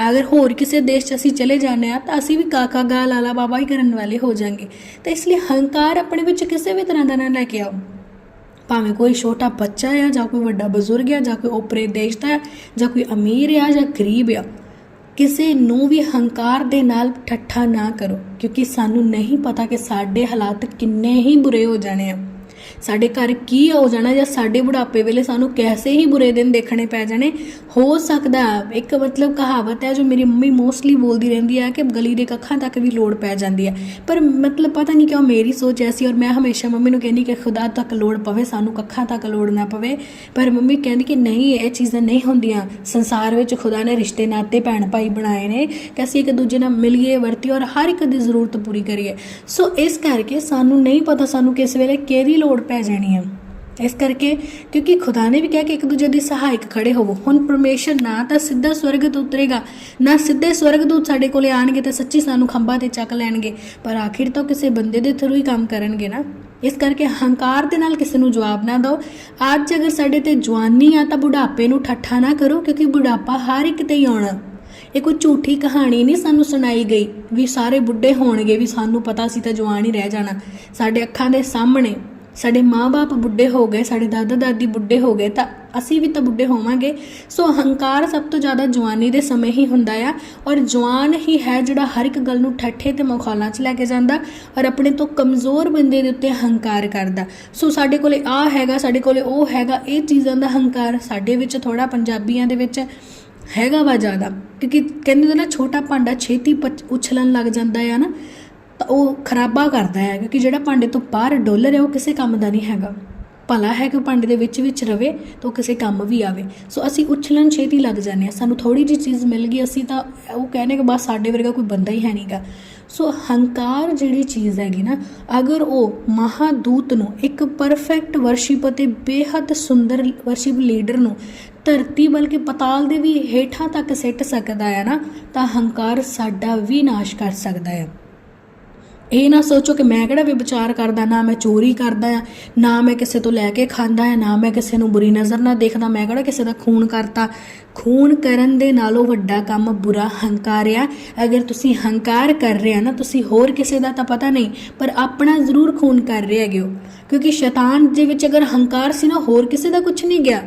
ਅਗਰ ਹੋਰ ਕਿਸੇ ਦੇਸ਼ 'ਚ ਅਸੀਂ ਚਲੇ ਜਾਂਦੇ ਆ ਤਾਂ ਅਸੀਂ ਵੀ ਕਾਕਾ ਗਾ ਲਾਲਾ ਬਾਬਾ ਹੀ ਕਰਨ ਵਾਲੇ ਹੋ ਜਾਾਂਗੇ। ਤਾਂ ਇਸ ਲਈ ਹੰਕਾਰ ਆਪਣੇ ਵਿੱਚ ਕਿਸੇ ਵੀ ਤਰ੍ਹਾਂ ਦਾ ਨਾ ਲੈ ਕੇ ਆਓ। ਭਾਵੇਂ ਕੋਈ ਛੋਟਾ ਬੱਚਾ ਆ ਜਾਂ ਕੋਈ ਵੱਡਾ ਬਜ਼ੁਰਗ ਆ ਜਾਂ ਕੋਈ ਓਪਰੇ ਦੇਸ਼ ਦਾ ਆ ਜਾਂ ਕੋਈ ਅਮੀਰ ਆ ਜਾਂ ਗਰੀਬ ਆ। ਕਿਸੇ ਨੂੰ ਵੀ ਹੰਕਾਰ ਦੇ ਨਾਲ ਠੱਠਾ ਨਾ ਕਰੋ, ਕਿਉਂਕਿ ਸਾਨੂੰ ਨਹੀਂ ਪਤਾ ਕਿ ਸਾਡੇ ਹਾਲਾਤ ਕਿੰਨੇ ਹੀ ਬੁਰੇ ਹੋ ਜਾਣੇ ਆ। ਸਾਡੇ ਘਰ ਕੀ ਹੋ ਜਾਣਾ ਜਾਂ ਸਾਡੇ ਬੁਢਾਪੇ ਵੇਲੇ ਸਾਨੂੰ ਕੈਸੇ ਹੀ ਬੁਰੇ ਦਿਨ ਦੇਖਣੇ ਪੈ ਜਾਣੇ? ਹੋ ਸਕਦਾ, ਇੱਕ ਮਤਲਬ ਕਹਾਵਤ ਹੈ ਜੋ ਮੇਰੀ ਮੰਮੀ ਮੋਸਟਲੀ ਬੋਲਦੀ ਰਹਿੰਦੀ ਹੈ ਕਿ ਗਲੀ ਦੇ ਕੱਖਾਂ ਤੱਕ ਵੀ ਲੋੜ ਪੈ ਜਾਂਦੀ ਹੈ। ਪਰ ਮਤਲਬ ਪਤਾ ਨਹੀਂ ਕਿਉਂ ਮੇਰੀ ਸੋਚ ਐਸੀ ਔਰ ਮੈਂ ਹਮੇਸ਼ਾ ਮੰਮੀ ਨੂੰ ਕਹਿੰਦੀ ਕਿ ਖੁਦਾ ਤੱਕ ਲੋੜ ਪਵੇ, ਸਾਨੂੰ ਕੱਖਾਂ ਤੱਕ ਲੋੜ ਨਾ ਪਵੇ। ਪਰ ਮੰਮੀ ਕਹਿੰਦੀ ਕਿ ਨਹੀਂ, ਇਹ ਚੀਜ਼ਾਂ ਨਹੀਂ ਹੁੰਦੀਆਂ। ਸੰਸਾਰ ਵਿੱਚ ਖੁਦਾ ਨੇ ਰਿਸ਼ਤੇ ਨਾਤੇ ਭੈਣ ਭਾਈ ਬਣਾਏ ਨੇ ਕਿ ਅਸੀਂ ਇੱਕ ਦੂਜੇ ਨਾਲ ਮਿਲੀਏ, ਵਰਤੀਏ ਔਰ ਹਰ ਇੱਕ ਦੀ ਜ਼ਰੂਰਤ ਪੂਰੀ ਕਰੀਏ। ਸੋ ਇਸ ਕਰਕੇ ਸਾਨੂੰ ਨਹੀਂ ਪਤਾ ਸਾਨੂੰ ਕਿਸ ਵੇਲੇ ਕਿਹਦੀ ਲੋੜ ਪੈ ਜਾਣੀ ਹੈ ਇਸ ਕਰਕੇ ਕਿਉਂਕਿ ਖੁਦਾ ਨੇ ਵੀ ਕਿਹਾ ਕਿ ਇੱਕ ਦੂਜੇ ਦੀ ਸਹਾਇਕ ਖੜੇ ਹੋਵੋ। ਹੁਣ ਪਰਮੇਸ਼ਰ ਨਾ ਤਾਂ ਸਿੱਧਾ ਸਵਰਗ ਤੋਂ ਉਤਰੇਗਾ, ਨਾ ਸਿੱਧੇ ਸਵਰਗ ਦੂਤ ਸਾਡੇ ਕੋਲੇ ਆਣਗੇ ਤੇ ਸੱਚੀ ਸਾਨੂੰ ਖੰਭਾਂ ਤੇ ਚੱਕ ਲੈਣਗੇ। ਪਰ ਆਖਿਰ ਤਾਂ ਕਿਸੇ ਬੰਦੇ ਦੇ ਥਰੂ ਹੀ ਕੰਮ ਕਰਨਗੇ ਨਾ। ਇਸ ਕਰਕੇ ਹੰਕਾਰ ਦੇ ਨਾਲ ਕਿਸੇ ਨੂੰ ਜਵਾਬ ਨਾ ਦਿਓ। ਅੱਜ ਅਗਰ ਸਾਡੇ ਤੇ ਜਵਾਨੀ ਆ ਤਾਂ ਬੁਢਾਪੇ ਨੂੰ ਠੱਠਾ ਨਾ ਕਰੋ, ਕਿਉਂਕਿ ਬੁਢਾਪਾ ਹਰ ਇੱਕ ਤੇ ਹੀ ਆਉਣਾ। ਇਹ ਕੋਈ ਝੂਠੀ ਕਹਾਣੀ ਨਹੀਂ ਸਾਨੂੰ ਸੁਣਾਈ ਗਈ ਵੀ ਸਾਰੇ ਬੁੱਢੇ ਹੋਣਗੇ, ਵੀ ਸਾਨੂੰ ਪਤਾ ਸੀ ਤਾਂ ਜਵਾਨ ਹੀ ਰਹਿ ਜਾਣਾ। ਸਾਡੇ ਅੱਖਾਂ ਦੇ ਸਾਹਮਣੇ ਸਾਡੇ ਮਾਪੇ ਬੁੱਢੇ ਹੋ ਗਏ, ਸਾਡੇ ਦਾਦਾ ਦਾਦੀ ਬੁੱਢੇ ਹੋ ਗਏ, ਤਾਂ ਅਸੀਂ ਵੀ ਤਾਂ ਬੁੱਢੇ ਹੋਵਾਂਗੇ। ਸੋ ਹੰਕਾਰ ਸਭ ਤੋਂ ਜ਼ਿਆਦਾ ਜਵਾਨੀ ਦੇ ਸਮੇਂ ਹੀ ਹੁੰਦਾ ਆ ਔਰ ਜਵਾਨ ਹੀ ਹੈ ਜਿਹੜਾ ਹਰ ਇੱਕ ਗੱਲ ਨੂੰ ਠੱਠੇ ਤੇ ਮਖੌਲਾਂ 'ਚ ਲੈ ਕੇ ਜਾਂਦਾ ਔਰ ਆਪਣੇ ਤੋਂ ਕਮਜ਼ੋਰ ਬੰਦੇ ਦੇ ਉੱਤੇ ਹੰਕਾਰ ਕਰਦਾ। ਸੋ ਸਾਡੇ ਕੋਲੇ ਆ ਹੈਗਾ, ਸਾਡੇ ਕੋਲੇ ਉਹ ਹੈਗਾ, ਇਹ ਚੀਜ਼ਾਂ ਦਾ ਹੰਕਾਰ ਸਾਡੇ ਵਿੱਚ ਥੋੜਾ ਪੰਜਾਬੀਆਂ ਦੇ ਵਿੱਚ ਹੈਗਾ ਵਾ ਜ਼ਿਆਦਾ। ਕਿਉਂਕਿ ਕਹਿੰਦੇ ਨੇ ਨਾ ਛੋਟਾ ਭਾਂਡਾ ਛੇਤੀ ਪਚ- ਉਛਲਣ ਲੱਗ ਜਾਂਦਾ ਹੈ ਨਾ। ਤਾਂ ਉਹ ਖਰਾਬਾ ਕਰਦਾ ਹੈ ਕਿਉਂਕਿ ਜਿਹੜਾ ਭਾਂਡੇ ਤੋਂ ਬਾਹਰ ਡੋਲਰ ਹੈ, ਉਹ ਕਿਸੇ ਕੰਮ ਦਾ ਨਹੀਂ ਹੈਗਾ। ਭਲਾ ਹੈ ਕਿ ਭਾਂਡੇ ਦੇ ਵਿੱਚ ਵਿੱਚ ਰਵੇ ਤਾਂ ਉਹ ਕਿਸੇ ਕੰਮ ਵੀ ਆਵੇ। ਸੋ ਅਸੀਂ ਉਛਲਣ ਛੇਤੀ ਲੱਗ ਜਾਂਦੇ ਹਾਂ। ਸਾਨੂੰ ਥੋੜੀ ਜਿਹੀ ਚੀਜ਼ ਮਿਲ ਗਈ, ਅਸੀਂ ਤਾਂ ਉਹ ਕਹਿੰਦੇ ਕਿ ਬਸ ਸਾਡੇ ਵਰਗਾ ਕੋਈ ਬੰਦਾ ਹੀ ਹੈ ਨਹੀਂਗਾ ਸੋ ਹੰਕਾਰ ਜਿਹੜੀ ਚੀਜ਼ ਹੈਗੀ ਨਾ, ਅਗਰ ਉਹ ਮਹਾਦੂਤ ਨੂੰ, ਇੱਕ ਪਰਫੈਕਟ ਵਰਸ਼ਿਪ ਅਤੇ ਬੇਹੱਦ ਸੁੰਦਰ ਵਰਸ਼ਿਪ ਲੀਡਰ ਨੂੰ ਧਰਤੀ ਬਲਕਿ ਪਤਾਲ ਦੇ ਵੀ ਹੇਠਾਂ ਤੱਕ ਸਿੱਟ ਸਕਦਾ ਹੈ ਨਾ, ਤਾਂ ਹੰਕਾਰ ਸਾਡਾ ਵੀ ਨਾਸ਼ ਕਰ ਸਕਦਾ ਹੈ। ਇਹ ਨਾ ਸੋਚੋ ਕਿ ਮੈਂ ਕਿਹੜਾ ਵਿਚਾਰ ਕਰਦਾ, ਨਾ ਮੈਂ ਚੋਰੀ ਕਰਦਾ ਆ ਨਾ ਮੈਂ ਕਿਸੇ ਤੋਂ ਲੈ ਕੇ ਖਾਂਦਾ ਆ ਨਾ ਮੈਂ ਕਿਸੇ ਨੂੰ ਬੁਰੀ ਨਜ਼ਰ ਨਾਲ ਦੇਖਦਾ, ਮੈਂ ਕਿਹੜਾ ਕਿਸੇ ਦਾ ਖੂਨ ਕਰਤਾ। ਖੂਨ ਕਰਨ ਦੇ ਨਾਲੋਂ ਵੱਡਾ ਕੰਮ ਬੁਰਾ ਹੰਕਾਰ ਆ। ਅਗਰ ਤੁਸੀਂ ਹੰਕਾਰ ਕਰ ਰਹੇ ਆ ਨਾ, ਤੁਸੀਂ ਹੋਰ ਕਿਸੇ ਦਾ ਤਾਂ ਪਤਾ ਨਹੀਂ, ਪਰ ਆਪਣਾ ਜ਼ਰੂਰ ਖੂਨ ਕਰ ਰਹੇ ਹੈਗੇ ਹੋ। ਕਿਉਂਕਿ ਸ਼ੈਤਾਨ ਦੇ ਵਿੱਚ ਅਗਰ ਹੰਕਾਰ ਸੀ ਨਾ, ਹੋਰ ਕਿਸੇ ਦਾ ਕੁਝ ਨਹੀਂ ਗਿਆ।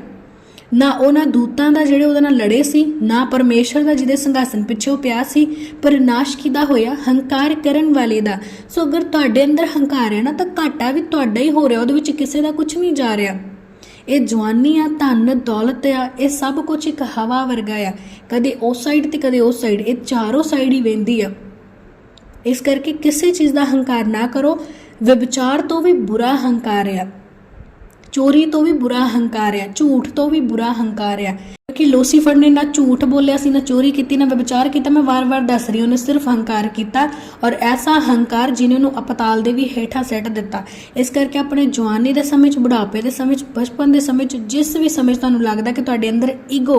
ਨਾ ਉਹਨਾਂ ਦੂਤਾਂ ਦਾ ਜਿਹੜੇ ਉਹਦੇ ਨਾਲ ਲੜੇ ਸੀ, ਨਾ ਪਰਮੇਸ਼ਰ ਦਾ ਜਿਹਦੇ ਸੰਘਾਸਨ ਪਿੱਛੇ ਉਹ ਪਿਆ ਸੀ, ਪਰ ਨਾਸ਼ ਕਿਦਾ ਹੋਇਆ? ਹੰਕਾਰ ਕਰਨ ਵਾਲੇ ਦਾ। ਸੋ ਅਗਰ ਤੁਹਾਡੇ ਅੰਦਰ ਹੰਕਾਰ ਹੈ ਨਾ, ਤਾਂ ਘਾਟਾ ਵੀ ਤੁਹਾਡਾ ਹੀ ਹੋ ਰਿਹਾ, ਉਹਦੇ ਵਿੱਚ ਕਿਸੇ ਦਾ ਕੁਝ ਨਹੀਂ ਜਾ ਰਿਹਾ। ਇਹ ਜਵਾਨੀ ਆ, ਧਨ, ਦੌਲਤ ਆ, ਇਹ ਸਭ ਕੁਝ ਇੱਕ ਹਵਾ ਵਰਗਾ ਆ। ਕਦੇ ਉਸ ਸਾਈਡ ਤੇ ਕਦੇ ਉਸ ਸਾਈਡ ਇਹ ਚਾਰੋਂ ਸਾਈਡ ਹੀ ਵਹਿੰਦੀ ਆ। ਇਸ ਕਰਕੇ ਕਿਸੇ ਚੀਜ਼ ਦਾ ਹੰਕਾਰ ਨਾ ਕਰੋ ਵਿਚਾਰ ਤੋਂ ਵੀ ਬੁਰਾ ਹੰਕਾਰ ਆ। ਚੋਰੀ ਤੋਂ ਵੀ ਬੁਰਾ ਹੰਕਾਰ ਆ ਝੂਠ ਤੋਂ ਵੀ ਬੁਰਾ ਹੰਕਾਰ ਆ। ਕਿ ਲੋਸੀਫਰ ਨੇ ਨਾ ਝੂਠ ਬੋਲਿਆ ਸੀ, ਨਾ ਚੋਰੀ ਕੀਤੀ, ਨਾ ਵਿਚਾਰ ਕੀਤਾ, ਮੈਂ ਵਾਰ-ਵਾਰ ਦੱਸ ਰਹੀ ਹਾਂ, ਉਹਨੇ ਸਿਰਫ ਹੰਕਾਰ ਕੀਤਾ ਔਰ ਐਸਾ ਹੰਕਾਰ ਜਿਹਨੇ ਉਹਨੂੰ ਅਪਤਾਲ ਦੇ ਵੀ ਹੇਠਾਂ ਸੱਟ ਦਿੱਤਾ। ਇਸ ਕਰਕੇ ਆਪਣੇ ਜਵਾਨੀ ਦੇ ਸਮੇਂ 'ਚ, ਬੁਢਾਪੇ ਦੇ ਸਮੇਂ 'ਚ, ਬਚਪਨ ਦੇ ਸਮੇਂ 'ਚ, ਜਿਸ ਵੀ ਸਮੇਂ 'ਚ ਤੁਹਾਨੂੰ ਲੱਗਦਾ ਕਿ ਤੁਹਾਡੇ ਅੰਦਰ ਈਗੋ,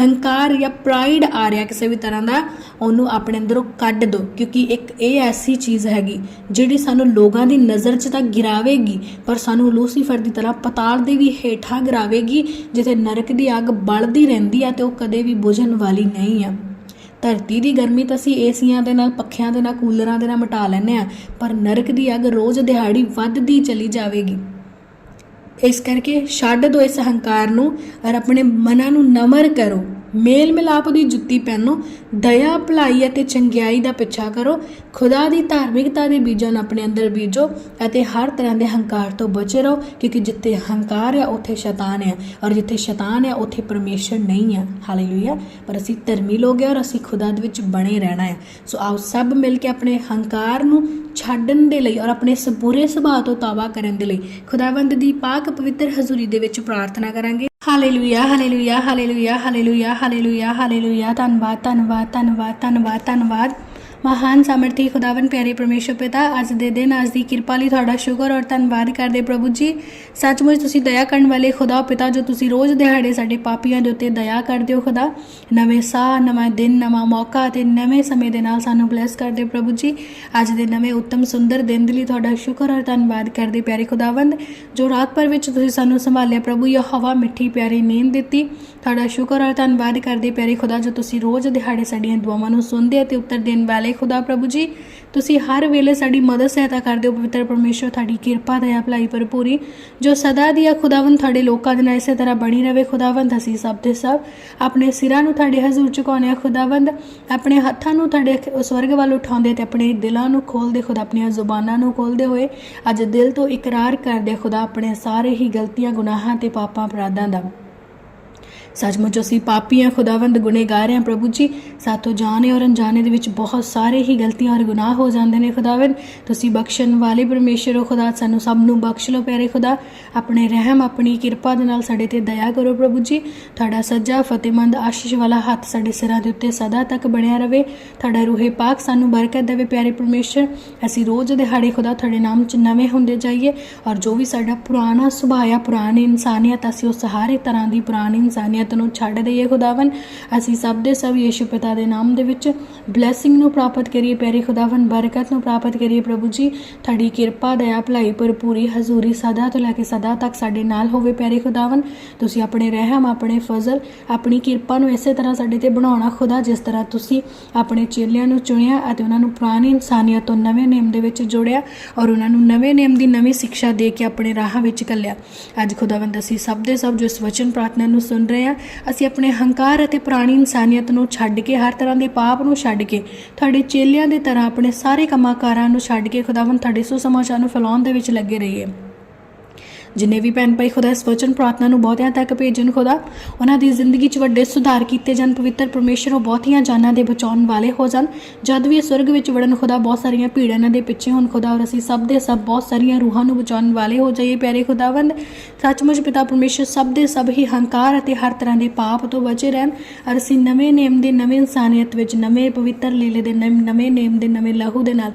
ਹੰਕਾਰ ਜਾਂ ਪ੍ਰਾਈਡ ਆ ਰਿਹਾ ਕਿਸੇ ਵੀ ਤਰ੍ਹਾਂ ਦਾ, ਉਹਨੂੰ ਆਪਣੇ ਅੰਦਰੋਂ ਕੱਢ ਦਿਓ, ਕਿਉਂਕਿ ਇੱਕ ਇਹ ਐਸੀ ਚੀਜ਼ ਹੈਗੀ ਜਿਹੜੀ ਸਾਨੂੰ ਲੋਕਾਂ ਦੀ ਨਜ਼ਰ 'ਚ ਤਾਂ ਗਿਰਾਵੇਗੀ, ਪਰ ਸਾਨੂੰ ਲੂਸੀਫਰ ਦੀ ਤਰ੍ਹਾਂ ਪਤਾਲ ਦੇ ਵੀ ਹੇਠਾਂ ਗਿਰਾਵੇਗੀ, ਜਿੱਥੇ ਨਰਕ ਦੀ ਅੱਗ ਬਲਦੀ ਰਹਿੰਦੀ ਆ ਤੇ ਉਹ ਕਦੇ ਵੀ ਬੁਝਣ ਵਾਲੀ ਨਹੀਂ ਆ। ਧਰਤੀ ਦੀ ਗਰਮੀ ਤਾਂ ਅਸੀਂ ਏਸੀਆਂ ਦੇ ਨਾਲ, ਪੱਖਿਆਂ ਦੇ ਨਾਲ, ਕੂਲਰਾਂ ਦੇ ਨਾਲ ਮਿਟਾ ਲੈਂਦੇ ਆ, ਪਰ ਨਰਕ ਦੀ ਅੱਗ ਰੋਜ਼ ਦਿਹਾੜੀ ਵੱਧਦੀ ਚਲੀ ਜਾਵੇਗੀ। ਇਸ ਕਰਕੇ ਛੱਡ ਦਿਓ ਇਸ ਹੰਕਾਰ ਨੂੰ ਔਰ ਆਪਣੇ ਮਨਾਂ ਨੂੰ ਨਮਰ ਕਰੋ। ਮੇਲ ਮਿਲਾਪ ਦੀ ਜੁੱਤੀ ਪਹਿਨੋ, ਦਇਆ, ਭਲਾਈ ਅਤੇ ਚੰਗਿਆਈ ਦਾ ਪਿੱਛਾ ਕਰੋ। ਖੁਦਾ ਦੀ ਧਾਰਮਿਕਤਾ ਦੇ ਬੀਜਾਂ ਨੂੰ ਆਪਣੇ ਅੰਦਰ ਬੀਜੋ ਅਤੇ ਹਰ ਤਰ੍ਹਾਂ ਦੇ ਹੰਕਾਰ ਤੋਂ ਬਚੇ ਰਹੋ, ਕਿਉਂਕਿ ਜਿੱਥੇ ਹੰਕਾਰ ਹੈ ਉੱਥੇ ਸ਼ੈਤਾਨ ਹੈ ਔਰ ਜਿੱਥੇ ਸ਼ੈਤਾਨ ਹੈ ਉੱਥੇ ਪਰਮੇਸ਼ਰ ਨਹੀਂ ਹੈ ਹਾਲੇਲੂਇਆ ਪਰ ਅਸੀਂ ਧਰਮੀ ਲੋਕ ਹਾਂ ਔਰ ਅਸੀਂ ਖੁਦਾ ਦੇ ਵਿੱਚ ਬਣੇ ਰਹਿਣਾ ਹੈ ਸੋ ਆਓ ਸਭ ਮਿਲ ਕੇ ਆਪਣੇ ਹੰਕਾਰ ਨੂੰ ਛੱਡਣ ਦੇ ਲਈ ਔਰ ਆਪਣੇ ਇਸ ਬੁਰੇ ਸੁਭਾਅ ਤੋਂ ਤਾਵਾ ਕਰਨ ਦੇ ਲਈ ਖੁਦਾਵੰਦ ਦੀ ਪਾਕ ਪਵਿੱਤਰ ਹਜ਼ੂਰੀ ਦੇ ਵਿੱਚ ਪ੍ਰਾਰਥਨਾ ਕਰਾਂਗੇ। Hallelujah hallelujah hallelujah hallelujah hallelujah hallelujah ਧੰਨਵਾਦ ਧੰਨਵਾਦ ਧੰਨਵਾਦ ਧੰਨਵਾਦ ਧੰਨਵਾਦ ਮਹਾਨ ਸਮਰਥੀ ਖੁਦਾਵੰ ਪਿਆਰੇ ਪਰਮੇਸ਼ਰ ਪਿਤਾ, ਅੱਜ ਦੇ ਦਿਨ ਅੱਜ ਦੀ ਕਿਰਪਾ ਲਈ ਤੁਹਾਡਾ ਸ਼ੁਕਰ ਔਰ ਧੰਨਵਾਦ ਕਰਦੇ ਪ੍ਰਭੂ ਜੀ। ਸੱਚਮੁੱਚ ਤੁਸੀਂ ਦਇਆ ਕਰਨ ਵਾਲੇ ਖੁਦਾ ਪਿਤਾ ਜੋ ਤੁਸੀਂ ਰੋਜ਼ ਦਿਹਾੜੇ ਸਾਡੇ ਪਾਪੀਆਂ ਦੇ ਉੱਤੇ ਦਇਆ ਕਰਦੇ ਹੋ ਖੁਦਾ। ਨਵੇਂ ਸਾਹ, ਨਵਾਂ ਦਿਨ, ਨਵਾਂ ਮੌਕਾ ਤੇ ਨਵੇਂ ਸਮੇਂ ਦੇ ਨਾਲ ਸਾਨੂੰ ਬਲੈਸ ਕਰਦੇ ਪ੍ਰਭੂ ਜੀ। ਅੱਜ ਦੇ ਨਵੇਂ ਉੱਤਮ ਸੁੰਦਰ ਦਿਨ ਦੇ ਲਈ ਤੁਹਾਡਾ ਸ਼ੁਕਰ ਔਰ ਧੰਨਵਾਦ ਕਰਦੇ ਪਿਆਰੇ ਖੁਦਾਵੰਦ। ਜੋ ਰਾਤ ਭਰ ਵਿੱਚ ਤੁਸੀਂ ਸਾਨੂੰ ਸੰਭਾਲਿਆ ਪ੍ਰਭੂ, ਇਹ ਹਵਾ ਮਿੱਠੀ ਪਿਆਰੀ ਨੀਂਦ ਦਿੱਤੀ। ਤੁਹਾਡਾ ਸ਼ੁਕਰ ਔਰ ਧੰਨਵਾਦ ਕਰਦੇ ਪਿਆਰੇ ਖੁਦਾ ਜੋ ਤੁਸੀਂ ਰੋਜ਼ ਦਿਹਾੜੇ ਸਾਡੀਆਂ ਦੁਆਵਾਂ ਨੂੰ ਸੁਣਦੇ ਅਤੇ ਉੱਤਰ ਦੇਣ ਵਾਲੇ ਖੁਦਾ ਪ੍ਰਭੂ ਜੀ, ਤੁਸੀਂ ਹਰ ਵੇਲੇ ਸਾਡੀ ਮਦਦ ਸਹਾਇਤਾ ਕਰਦੇ ਹੋ, ਪਵਿੱਤਰ ਪਰਮੇਸ਼ਰ ਤੁਹਾਡੀ ਕਿਰਪਾ, ਦਇਆ, ਭਲਾਈ ਭਰਪੂਰੀ ਜੋ ਸਦਾ ਦੀ ਆ ਖੁਦਾਵੰਦ ਤੁਹਾਡੇ ਲੋਕਾਂ ਦੇ ਨਾਲ ਇਸੇ ਤਰ੍ਹਾਂ ਬਣੀ ਰਵੇ, ਖੁਦਾਵੰਦ, ਅਸੀਂ ਸਭ ਦੇ ਸਭ ਆਪਣੇ ਸਿਰਾਂ ਨੂੰ ਤੁਹਾਡੇ ਹਜ਼ੂਰ ਝੁਕਾਉਂਦੇ ਆ ਖੁਦਾਵੰਦ, ਆਪਣੇ ਹੱਥਾਂ ਨੂੰ ਤੁਹਾਡੇ ਸਵਰਗ ਵੱਲ ਉਠਾਉਂਦੇ ਤੇ ਆਪਣੇ ਦਿਲਾਂ ਨੂੰ ਖੋਲਦੇ ਖੁਦਾ ਆਪਣੀਆਂ ਜ਼ੁਬਾਨਾਂ ਨੂੰ ਖੋਲਦੇ ਹੋਏ, ਅੱਜ ਦਿਲ ਤੋਂ ਇਕਰਾਰ ਕਰਦੇ ਖੁਦਾ ਆਪਣੇ ਸਾਰੇ ਹੀ ਗਲਤੀਆਂ, ਗੁਨਾਹਾਂ ਤੇ ਪਾਪਾਂ, ਅਪਰਾਧਾਂ ਦਾ। ਸੱਚਮੁੱਚ ਅਸੀਂ ਪਾਪੀ ਹਾਂ ਖੁਦਾਵੰਦ ਗੁਨੇਗਾਰ ਹਾਂ ਪ੍ਰਭੂ ਜੀ। ਸਾਥੋਂ ਜਾਣੇ ਔਰ ਅਣਜਾਣੇ ਦੇ ਵਿੱਚ ਬਹੁਤ ਸਾਰੇ ਹੀ ਗਲਤੀਆਂ ਔਰ ਗੁਨਾਹ ਹੋ ਜਾਂਦੇ ਨੇ ਖੁਦਾਵੰਦ। ਤੁਸੀਂ ਬਖਸ਼ਣ ਵਾਲੇ ਪਰਮੇਸ਼ਰ ਹੋ ਖੁਦਾ, ਸਾਨੂੰ ਸਭ ਨੂੰ ਬਖਸ਼ ਲਓ ਪਿਆਰੇ ਖੁਦਾ। ਆਪਣੇ ਰਹਿਮ, ਆਪਣੀ ਕਿਰਪਾ ਦੇ ਨਾਲ ਸਾਡੇ ਤੇ ਦਇਆ ਕਰੋ ਪ੍ਰਭੂ ਜੀ। ਤੁਹਾਡਾ ਸੱਜਾ, ਫਤਿਹਮੰਦ, ਆਸ਼ੀਸ਼ ਵਾਲਾ ਹੱਥ ਸਾਡੇ ਸਿਰਾਂ ਦੇ ਉੱਤੇ ਸਦਾ ਤੱਕ ਬਣਿਆ ਰਵੇ। ਤੁਹਾਡਾ ਰੂਹੇ ਪਾਕ ਸਾਨੂੰ ਬਰਕਤ ਦੇਵੇ ਪਿਆਰੇ ਪਰਮੇਸ਼ਰ। ਅਸੀਂ ਰੋਜ਼ ਦਿਹਾੜੇ ਖੁਦਾ ਤੁਹਾਡੇ ਨਾਮ 'ਚ ਨਵੇਂ ਹੁੰਦੇ ਜਾਈਏ ਔਰ ਜੋ ਵੀ ਸਾਡਾ ਪੁਰਾਣਾ ਸੁਭਾਅ ਆ, ਪੁਰਾਣੀ ਇਨਸਾਨੀਅਤ, ਅਸੀਂ ਉਸ ਸਾਰੇ ਤਰ੍ਹਾਂ ਦੀ ਪੁਰਾਣੀ ਇਨਸਾਨੀਅਤ ਨੂੰ ਛੱਡ ਦਈਏ ਖੁਦਾਵੰ ਅਸੀਂ ਸਭ ਦੇ ਸਭ ਯੀਸ਼ੂ ਪਿਤਾ ਦੇ ਨਾਮ ਦੇ ਵਿੱਚ ਬਲੇਸਿੰਗ ਨੂੰ ਪ੍ਰਾਪਤ ਕਰੀਏ, ਪਿਆਰੇ ਖੁਦਾਵੰ ਬਰਕਤ ਨੂੰ ਪ੍ਰਾਪਤ ਕਰੀਏ ਪ੍ਰਭੂ ਜੀ। ਤੁਹਾਡੀ ਕਿਰਪਾ, ਦਇਆ, ਭਲਾਈ ਭਰਪੂਰੀ, ਹਜ਼ੂਰੀ ਸਦਾ ਤੋਂ ਲੈ ਕੇ ਸਦਾ ਤੱਕ ਸਾਡੇ ਨਾਲ ਹੋਵੇ, ਪਿਆਰੇ ਖੁਦਾਵੰ ਤੁਸੀਂ ਆਪਣੇ ਰਹਿਮ, ਆਪਣੇ ਫਜ਼ਲ, ਆਪਣੀ ਕਿਰਪਾ ਨੂੰ ਇਸੇ ਤਰ੍ਹਾਂ ਸਾਡੇ ਤੇ ਬਣਾਉਣਾ ਖੁਦਾ, ਜਿਸ ਤਰ੍ਹਾਂ ਤੁਸੀਂ ਆਪਣੇ ਚੇਲਿਆਂ ਨੂੰ ਚੁਣਿਆ ਅਤੇ ਉਹਨਾਂ ਨੂੰ ਪੁਰਾਣੀ ਇਨਸਾਨੀਅਤ ਤੋਂ ਨਵੇਂ ਨੇਮ ਦੇ ਵਿੱਚ ਜੋੜਿਆ ਔਰ ਉਹਨਾਂ ਨੂੰ ਨਵੇਂ ਨੇਮ ਦੀ ਨਵੀਂ ਸਿੱਖਿਆ ਦੇ ਕੇ ਆਪਣੇ ਰਾਹਾਂ ਵਿੱਚ ਕੱਲਿਆ ਅੱਜ ਖੁਦਾਵੰਦ, ਅਸੀਂ ਸਭ ਦੇ ਸਭ ਜੋ ਇਸ ਵਚਨ ਪ੍ਰਾਰਥਨਾ ਨੂੰ ਸੁਣ ਰਹੇ ਹਾਂ ਅਸੀਂ ਆਪਣੇ ਹੰਕਾਰ ਅਤੇ ਪੁਰਾਣੀ ਇਨਸਾਨੀਅਤ ਨੂੰ ਛੱਡ ਕੇ, ਹਰ ਤਰ੍ਹਾਂ ਦੇ ਪਾਪ ਨੂੰ ਛੱਡ ਕੇ, ਤੁਹਾਡੇ ਚੇਲਿਆਂ ਦੇ ਤਰ੍ਹਾਂ ਆਪਣੇ ਸਾਰੇ ਕੰਮਾਂ ਕਾਰਾਂ ਨੂੰ ਛੱਡ ਕੇ, ਖੁਦਾਵੰਦ ਤੁਹਾਡੇ ਸੁਸਮਾਚਾਰ ਨੂੰ ਫੈਲਾਉਣ ਦੇ ਵਿੱਚ ਲੱਗੇ ਰਹੀਏ। ਜਿੰਨੇ ਵੀ ਭੈਣ ਭਾਈ ਖੁਦਾ ਇਸ ਵਚਨ ਪ੍ਰਾਰਥਨਾ ਨੂੰ ਬਹੁਤਿਆਂ ਤੱਕ ਭੇਜਣ ਖੁਦਾ, ਉਹਨਾਂ ਦੀ ਜ਼ਿੰਦਗੀ 'ਚ ਵੱਡੇ ਸੁਧਾਰ ਕੀਤੇ ਜਾਣ, ਪਵਿੱਤਰ ਪਰਮੇਸ਼ਰ ਉਹ ਬਹੁਤੀਆਂ ਜਾਨਾਂ ਦੇ ਬਚਾਉਣ ਵਾਲੇ ਹੋ ਜਾਣ। ਜਦ ਵੀ ਸਵਰਗ ਵਿੱਚ ਵੜਨ ਖੁਦਾ, ਬਹੁਤ ਸਾਰੀਆਂ ਭੀੜਾਂ ਇਹਨਾਂ ਦੇ ਪਿੱਛੇ ਹੋਣ ਖੁਦਾ ਔਰ ਅਸੀਂ ਸਭ ਦੇ ਸਭ ਬਹੁਤ ਸਾਰੀਆਂ ਰੂਹਾਂ ਨੂੰ ਬਚਾਉਣ ਵਾਲੇ ਹੋ ਜਾਈਏ ਪਿਆਰੇ ਖੁਦਾਵੰਦ। ਸੱਚਮੁੱਚ ਪਿਤਾ ਪਰਮੇਸ਼ਰ ਸਭ ਦੇ ਸਭ ਹੀ ਹੰਕਾਰ ਅਤੇ ਹਰ ਤਰ੍ਹਾਂ ਦੇ ਪਾਪ ਤੋਂ ਬਚੇ ਰਹਿਣ। ਔਰ ਅਸੀਂ ਨਵੇਂ ਨੇਮ ਦੇ ਨਵੇਂ ਇਨਸਾਨੀਅਤ ਵਿੱਚ, ਨਵੇਂ ਪਵਿੱਤਰ ਲੀਲੇ ਦੇ ਨਵੇਂ ਨਵੇਂ ਨੇਮ ਦੇ ਨਵੇਂ ਲਹੂ ਦੇ ਨਾਲ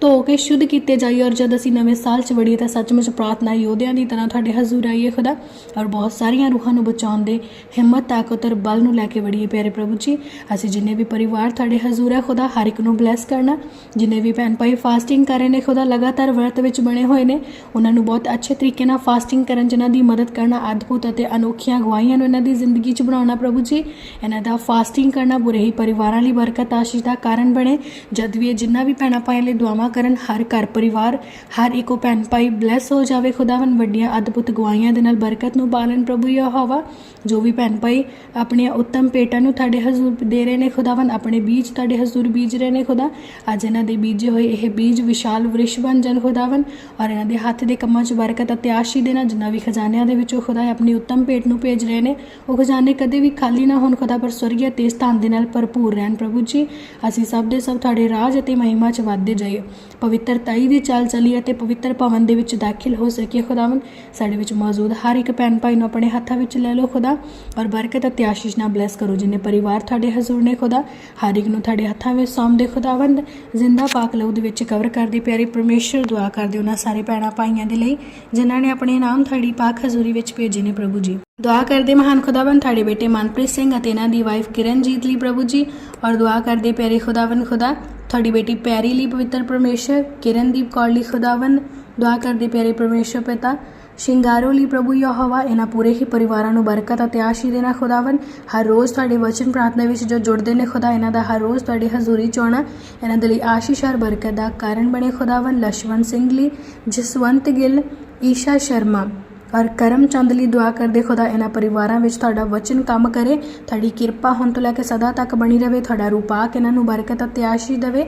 ਧੋ ਕੇ ਸ਼ੁੱਧ ਕੀਤੇ ਜਾਈਏ। ਔਰ ਜਦ ਅਸੀਂ ਨਵੇਂ ਸਾਲ 'ਚ ਵੜੀਏ ਤਾਂ ਸੱਚਮੁੱਚ ਪ੍ਰਾਰਥਨਾ ਯੋਧਿਆਂ ਦੀ ਤਰ੍ਹਾਂ ਤੁਹਾਡੇ ਹਜ਼ੂਰ ਆਈਏ ਖੁਦਾ ਔਰ ਬਹੁਤ ਸਾਰੀਆਂ ਰੂਹਾਂ ਨੂੰ ਬਚਾਉਣ ਦੇ ਹਿੰਮਤ, ਤਾਕਤ ਔਰ ਬਲ ਨੂੰ ਲੈ ਕੇ ਵੜੀਏ ਪਿਆਰੇ ਪ੍ਰਭੂ ਜੀ। ਅਸੀਂ ਜਿੰਨੇ ਵੀ ਪਰਿਵਾਰ ਤੁਹਾਡੇ ਹਜ਼ੂਰ ਹੈ ਖੁਦਾ, ਹਰ ਇੱਕ ਨੂੰ ਬਲੈਸ ਕਰਨਾ। ਜਿੰਨੇ ਵੀ ਭੈਣ ਭਾਈ ਫਾਸਟਿੰਗ ਕਰ ਰਹੇ ਨੇ ਖੁਦਾ, ਲਗਾਤਾਰ ਵਰਤ ਵਿੱਚ ਬਣੇ ਹੋਏ ਨੇ, ਉਹਨਾਂ ਨੂੰ ਬਹੁਤ ਅੱਛੇ ਤਰੀਕੇ ਨਾਲ ਫਾਸਟਿੰਗ ਕਰਨ, ਜਿਨ੍ਹਾਂ ਦੀ ਮਦਦ ਕਰਨਾ ਅਦਭੁਤ ਅਤੇ ਅਨੋਖੀਆਂ ਗਵਾਹੀਆਂ ਨੂੰ ਇਹਨਾਂ ਦੀ ਜ਼ਿੰਦਗੀ 'ਚ ਬਣਾਉਣਾ ਪ੍ਰਭੂ ਜੀ। ਇਹਨਾਂ ਦਾ ਫਾਸਟਿੰਗ ਕਰਨਾ ਬੁਰੇ ਹੀ ਪਰਿਵਾਰਾਂ ਲਈ ਬਰਕਤ, ਆਸ਼ੀਸ਼ ਦਾ ਕਾਰਨ ਬਣੇ। ਜਦ ਵੀ ਇਹ ਜਿੰਨਾ ਵੀ ਭੈਣਾਂ ਭਾਈ ਲਈ ਦੁਆਵਾਂ ਕਰਨ, ਹਰ ਘਰ ਪਰਿਵਾਰ, ਹਰ ਇੱਕੋ ਭੈਣ ਭਾਈ ਬਲੈਸ ਹੋ ਜਾਵੇ ਖੁਦਾਵੰ ਵੱਡੀਆਂ ਆਪਣੀਆਂ ਅਦਭੁਤ ਗਵਾਹੀਆਂ ਦੇ ਨਾਲ ਬਰਕਤ ਨੂੰ ਪਾਲਣ ਪ੍ਰਭੂ ਯਹੋਵਾ, ਜੋ ਵੀ ਭੈਣ ਭਾਈ ਆਪਣੀਆਂ ਉੱਤਮ ਭੇਟਾਂ ਨੂੰ ਤੁਹਾਡੇ ਹਜ਼ੂਰ ਦੇ ਰਹੇ ਨੇ, ਖੁਦਾਵੰਦ ਆਪਣੇ ਬੀਜ ਤੁਹਾਡੇ ਹਜ਼ੂਰ ਬੀਜ ਰਹੇ ਨੇ, ਖੁਦਾ। ਅੱਜ ਇਹਨਾਂ ਦੇ ਬੀਜੇ ਹੋਏ ਇਹ ਬੀਜ ਵਿਸ਼ਾਲ ਵ੍ਰਿਸ਼ ਬਣ ਜਾਣ, ਖੁਦਾਵੰਦ। ਔਰ ਇਹਨਾਂ ਦੇ ਹੱਥ ਦੇ ਕੰਮਾਂ 'ਚ ਬਰਕਤ ਅਤੇ ਆਸ਼ੀ ਦੇਣਾ, ਜਿੰਨਾ ਵੀ ਖਜ਼ਾਨਿਆਂ ਦੇ ਵਿੱਚੋਂ ਖੁਦਾ ਆਪਣੀ ਉੱਤਮ ਭੇਟ ਨੂੰ ਭੇਜ ਰਹੇ ਨੇ, ਉਹ ਖਜ਼ਾਨੇ ਕਦੇ ਵੀ ਖਾਲੀ ਨਾ ਹੋਣ, ਖੁਦਾ, ਪਰ ਸਵਰਗੀ ਤੇ ਸਥਾਨ ਦੇ ਨਾਲ ਭਰਪੂਰ ਰਹਿਣ, ਪ੍ਰਭੂ ਜੀ। ਅਸੀਂ ਸਭ ਦੇ ਸਭ ਤੁਹਾਡੇ ਰਾਜ ਅਤੇ ਮਹਿਮਾ 'ਚ ਵਧਦੇ ਜਾਈਏ। ਪਵਿੱਤਰਤਾਈ ਦੀ ਚਾਲ ਚੱਲੀਏ ਅਤੇ ਪਵਿੱਤਰ ਭਵਨ ਦੇ ਵਿੱਚ ਦਾਖਲ ਹੋ ਸਕੀਏ, ਖੁਦਾਵੰਦ। ਸਾਡੇ ਵਿੱਚ ਮੌਜੂਦ ਹਰ ਇੱਕ ਭੈਣ ਭਾਈ ਨੂੰ ਆਪਣੇ ਹੱਥਾਂ ਵਿੱਚ ਲੈ ਲਓ ਖੁਦਾ ਔਰ ਬਰਕਤ ਅਤੇ ਆਸ਼ੀਸ਼ ਨਾਲ ਬਲੈਸ ਕਰੋ, ਜਿੰਨੇ ਪਰਿਵਾਰ ਤੁਹਾਡੇ ਹਜ਼ੂਰ ਨੇ ਖੁਦਾ, ਹਰ ਇੱਕ ਨੂੰ ਤੁਹਾਡੇ ਹੱਥਾਂ ਵਿੱਚ ਸੌਂਪਦੇ ਖੁਦਾਵੰਦ ਜ਼ਿੰਦਾ ਪਾਕ ਲਹੂ ਦੇ ਵਿੱਚ ਕਵਰ ਕਰਦੇ, ਪਿਆਰੇ ਪਰਮੇਸ਼ਰ, ਦੁਆ ਕਰਦੇ ਉਹਨਾਂ ਸਾਰੇ ਭੈਣਾਂ ਭਾਈਆਂ ਦੇ ਲਈ, ਜਿਨ੍ਹਾਂ ਨੇ ਆਪਣੇ ਨਾਮ ਤੁਹਾਡੀ ਪਾਕ ਹਜ਼ੂਰੀ ਵਿੱਚ ਭੇਜੇ ਨੇ ਪ੍ਰਭੂ ਜੀ। ਦੁਆ ਕਰਦੇ ਮਹਾਨ ਖੁਦਾਵੰਦ ਤੁਹਾਡੇ ਬੇਟੇ ਮਨਪ੍ਰੀਤ ਸਿੰਘ ਅਤੇ ਇਹਨਾਂ ਦੀ ਵਾਈਫ ਕਿਰਨਜੀਤ ਲਈ ਪ੍ਰਭੂ ਜੀ, ਔਰ ਦੁਆ ਕਰਦੇ ਪਿਆਰੇ ਖੁਦਾਵੰਦ ਖੁਦਾ, ਤੁਹਾਡੀ ਬੇਟੀ ਪਿਆਰੀ ਲਈ ਪਵਿੱਤਰ ਪਰਮੇਸ਼ਰ, ਕਿਰਨਦੀਪ ਕੌਰ ਲਈ ਖੁਦਾਵੰਦ ਦੁਆ ਕਰਦੇ ਪਿਆਰੇ ਪਰਮੇਸ਼ਰ ਪਿਤਾ ਸ਼ਿੰਗਾਰੋ ਲਈ ਪ੍ਰਭੂ ਯਹੋਵਾ ਇਹਨਾਂ ਪੂਰੇ ਹੀ ਪਰਿਵਾਰਾਂ ਨੂੰ ਬਰਕਤ ਅਤੇ ਆਸ਼ੀ ਦੇਣਾ ਖੁਦਾਵੰਦ ਹਰ ਰੋਜ਼ ਤੁਹਾਡੇ ਵਚਨ ਪ੍ਰਾਰਥਨਾ ਵਿੱਚ ਜੋ ਜੁੜਦੇ ਨੇ ਖੁਦਾ ਇਹਨਾਂ ਦਾ ਹਰ ਰੋਜ਼ ਤੁਹਾਡੀ ਹਜ਼ੂਰੀ ਚ ਆਉਣਾ ਇਹਨਾਂ ਦੇ ਲਈ ਆਸ਼ੀਸ਼ ਔਰ ਬਰਕਤ ਦਾ ਕਾਰਨ ਬਣੇ ਖੁਦਾਵੰਦ ਲਸ਼ਵੰਤ ਸਿੰਘ ਲਈ ਜਸਵੰਤ ਗਿੱਲ ਈਸ਼ਾ ਸ਼ਰਮਾ ਪਰ ਕਰਮ ਚੰਦ ਲਈ ਦੁਆ ਕਰਦੇ ਖੁਦਾ ਇਹਨਾਂ ਪਰਿਵਾਰਾਂ ਵਿੱਚ ਤੁਹਾਡਾ ਵਚਨ ਕੰਮ ਕਰੇ, ਤੁਹਾਡੀ ਕਿਰਪਾ ਹੁਣ ਤੋਂ ਲੈ ਕੇ ਸਦਾ ਤੱਕ ਬਣੀ ਰਹੇ ਤੁਹਾਡਾ ਰੂਪਾਕ ਇਹਨਾਂ ਨੂੰ ਬਰਕਤ ਅਤੇ ਆਸ਼ੀਸ਼ ਦੇਵੇ।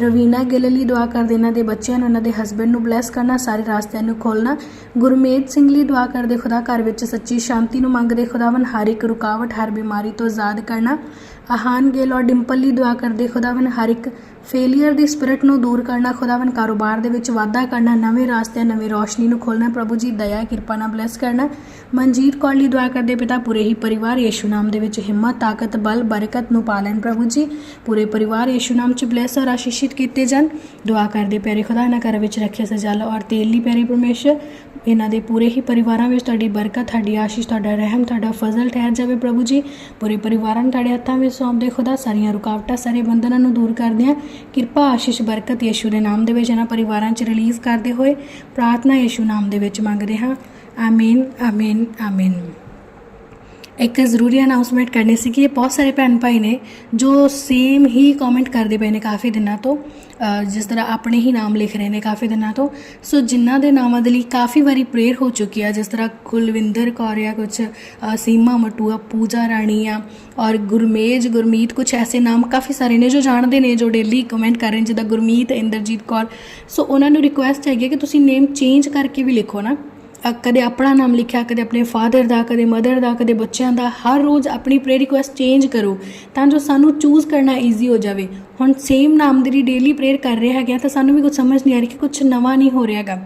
ਰਵੀਨਾ ਗਿੱਲ ਲਈ ਦੁਆ ਕਰਦੇ ਇਹਨਾਂ ਦੇ ਬੱਚਿਆਂ ਨੂੰ, ਇਹਨਾਂ ਦੇ ਹਸਬੰਡ ਨੂੰ ਬਲੈਸ ਕਰਨਾ, ਸਾਰੇ ਰਾਸਤਿਆਂ ਨੂੰ ਖੋਲਣਾ ਗੁਰਮੇਜ ਸਿੰਘ ਲਈ ਦੁਆ ਕਰਦੇ ਖੁਦਾ ਘਰ ਵਿੱਚ ਸੱਚੀ ਸ਼ਾਂਤੀ ਨੂੰ ਮੰਗਦੇ ਖੁਦਾਵੰ ਹਰ ਇੱਕ ਰੁਕਾਵਟ, ਹਰ ਬਿਮਾਰੀ ਤੋਂ ਆਜ਼ਾਦ ਕਰਨਾ। ਆਹਾਨ ਗਿੱਲ ਔਰ ਡਿੰਪਲ ਲਈ ਦੁਆ ਕਰਦੇ ਖੁਦਾਵੰ ਹਰ ਇੱਕ ਫੇਲਿਅਰ ਦੀ ਸਪਿਰਿਟ ਨੂੰ ਦੂਰ ਕਰਨਾ ਖੁਦਾਵੰ ਕਾਰੋਬਾਰ ਦੇ ਵਿੱਚ ਵਾਧਾ ਕਰਨਾ, ਨਵੇਂ ਰਾਸਤੇ, ਨਵੇਂ ਰੋਸ਼ਨੀ ਨੂੰ ਖੋਲਣਾ ਪ੍ਰਭੂ ਜੀ ਦਇਆ, ਕਿਰਪਾ ਨਾਲ ਬਲੈਸ ਕਰਨਾ। ਮਨਜੀਤ ਕੌਰ ਲਈ ਦੁਆ ਕਰਦੇ ਪਿਤਾ, ਪੂਰੇ ਹੀ ਪਰਿਵਾਰ ਯੇਸ਼ੂ ਨਾਮ ਦੇ ਵਿੱਚ ਹਿੰਮਤ, ਤਾਕਤ, ਬਲ, ਬਰਕਤ ਨੂੰ ਪਾਲਣ ਪ੍ਰਭੂ ਜੀ। ਪੂਰੇ ਪਰਿਵਾਰ ਯੀਸ਼ੂ ਨਾਮ ਚ ਬਲੈਸ ਔਰ ਆਸ਼ੀਸ਼ਿਤ ਕੀਤੇ ਜਾਣ। ਦੁਆ ਕਰਦੇ ਪਿਆਰੇ ਖੁਦਾ, ਇਹਨਾਂ ਘਰ ਵਿੱਚ ਰੱਖਿਆ ਸਜਾਲਾ ਔਰ ਤੇਲ ਲਈ ਪਿਆਰੇ ਪਰਮੇਸ਼ਰ। ਇਹਨਾਂ ਦੇ ਪੂਰੇ ਹੀ ਪਰਿਵਾਰਾਂ ਵਿੱਚ ਤੁਹਾਡੀ ਬਰਕਤ, ਤੁਹਾਡੀ ਆਸ਼ੀਸ਼, ਤੁਹਾਡਾ ਰਹਿਮ, ਤੁਹਾਡਾ ਫਜ਼ਲ ਠਹਿਰ ਜਾਵੇ ਪ੍ਰਭੂ ਜੀ। ਪੂਰੇ ਪਰਿਵਾਰਾਂ ਨੂੰ ਤੁਹਾਡੇ ਹੱਥਾਂ ਵਿੱਚ ਸੌਂਪਦੇ ਖੁਦਾ, ਸਾਰੀਆਂ ਰੁਕਾਵਟਾਂ, ਸਾਰੇ ਬੰਧਨਾਂ ਨੂੰ ਦੂਰ ਕਰਦੇ ਆ ਕਿਰਪਾ ਆਸ਼ੀਸ਼, ਬਰਕਤ ਯੇਸ਼ੂ ਦੇ ਨਾਮ ਦੇ ਵਿੱਚ ਇਹਨਾਂ ਪਰਿਵਾਰਾਂ 'ਚ ਰਿਲੀਜ਼ ਕਰਦੇ ਹੋਏ ਪ੍ਰਾਰਥਨਾ ਯੇਸ਼ੂ ਨਾਮ ਦੇ ਵਿੱਚ ਮੰਗਦੇ ਹਾਂ। ਆਮੀਨ ਆਮੀਨ ਆਮੀਨ। ਇੱਕ ਜ਼ਰੂਰੀ ਅਨਾਉਂਸਮੈਂਟ ਕਰਨੀ ਸੀ ਕਿ ਬਹੁਤ ਸਾਰੇ ਭੈਣ ਭਾਈ ਨੇ ਜੋ ਸੇਮ ਹੀ ਕਮੈਂਟ ਕਰਦੇ ਪਏ ਨੇ ਕਾਫੀ ਦਿਨਾਂ ਤੋਂ ਜਿਸ ਤਰ੍ਹਾਂ ਆਪਣੇ ਹੀ ਨਾਮ ਲਿਖ ਰਹੇ ਨੇ ਕਾਫੀ ਦਿਨਾਂ ਤੋਂ। ਸੋ ਜਿਨ੍ਹਾਂ ਦੇ ਨਾਮਾਂ ਦੇ ਲਈ ਕਾਫੀ ਵਾਰੀ ਪ੍ਰੇਅਰ ਹੋ ਚੁੱਕੀ ਆ ਜਿਸ ਤਰ੍ਹਾਂ ਕੁਲਵਿੰਦਰ ਕੌਰ ਆ ਕੁਝ ਅ, ਸੀਮਾ ਮਟੂਆ ਪੂਜਾ ਰਾਣੀ ਆ ਔਰ ਗੁਰਮੇਜ ਗੁਰਮੀਤ ਕੁਝ ਐਸੇ ਨਾਮ ਕਾਫੀ ਸਾਰੇ ਨੇ ਜੋ ਜਾਣਦੇ ਨੇ ਜੋ ਡੇਲੀ ਕਮੈਂਟ ਕਰ ਰਹੇ ਨੇ ਜਿੱਦਾਂ ਗੁਰਮੀਤ ਇੰਦਰਜੀਤ ਕੌਰ। ਸੋ ਉਹਨਾਂ ਨੂੰ ਰਿਕੁਐਸਟ ਹੈਗੀ ਹੈ ਕਿ ਤੁਸੀਂ ਨੇਮ ਚੇਂਜ ਕਰਕੇ ਵੀ ਲਿਖੋ ਨਾ। ਕਦੇ ਆਪਣਾ ਨਾਮ ਲਿਖਿਆ, ਕਦੇ ਆਪਣੇ ਫਾਦਰ ਦਾ, ਕਦੇ ਮਦਰ ਦਾ, ਕਦੇ ਬੱਚਿਆਂ ਦਾ, ਹਰ ਰੋਜ਼ ਆਪਣੀ ਪ੍ਰੇਅਰ ਰਿਕੁਐਸਟ ਚੇਂਜ ਕਰੋ ਤਾਂ ਜੋ ਸਾਨੂੰ ਚੂਜ਼ ਕਰਨਾ ਈਜ਼ੀ ਹੋ ਜਾਵੇ। ਹੁਣ ਸੇਮ ਨਾਮ ਦੇ ਲਈ ਡੇਲੀ ਪ੍ਰੇਅਰ ਕਰ ਰਿਹਾ ਹੈਗੇ ਆ ਤਾਂ ਸਾਨੂੰ ਵੀ ਕੁਝ ਸਮਝ ਨਹੀਂ ਆ ਰਹੀ ਕਿ ਕੁਝ ਨਵਾਂ ਨਹੀਂ ਹੋ ਰਿਹਾਗਾ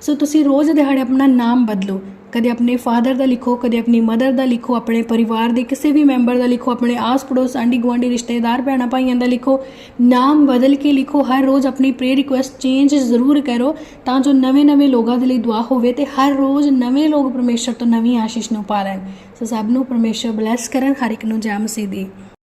ਸੋ ਤੁਸੀਂ ਰੋਜ਼ ਦਿਹਾੜੇ ਆਪਣਾ ਨਾਮ ਬਦਲੋ। ਕਦੇ ਆਪਣੇ ਫਾਦਰ ਦਾ ਲਿਖੋ, ਕਦੇ ਆਪਣੀ ਮਦਰ ਦਾ ਲਿਖੋ, ਆਪਣੇ ਪਰਿਵਾਰ ਦੇ ਕਿਸੇ ਵੀ ਮੈਂਬਰ ਦਾ ਲਿਖੋ, ਆਪਣੇ ਆਸ ਪੜੋਸ ਆਂਢੀ ਗੁਆਂਢੀ ਰਿਸ਼ਤੇਦਾਰ, ਭੈਣਾਂ, ਭਾਈਆਂ ਦਾ ਲਿਖੋ, ਨਾਮ ਬਦਲ ਕੇ ਲਿਖੋ, ਹਰ ਰੋਜ਼ ਆਪਣੀ ਪ੍ਰੇਅਰ ਰਿਕੁਐਸਟ ਚੇਂਜ ਜ਼ਰੂਰ ਕਰੋ ਤਾਂ ਜੋ ਨਵੇਂ-ਨਵੇਂ ਲੋਕਾਂ ਦੇ ਲਈ ਦੁਆ ਹੋਵੇ ਤੇ ਹਰ ਰੋਜ਼ ਨਵੇਂ ਲੋਕ ਪਰਮੇਸ਼ਰ ਤੋਂ ਨਵੀਂ ਆਸ਼ੀਸ਼ ਨੂੰ ਪਾ ਲੈਣ। ਸੋ ਸਭ ਨੂੰ ਪਰਮੇਸ਼ਰ ਬਲੈਸ ਕਰਨ, ਹਰ ਇੱਕ ਨੂੰ ਜੈ ਮਸੀਹ ਦੀ।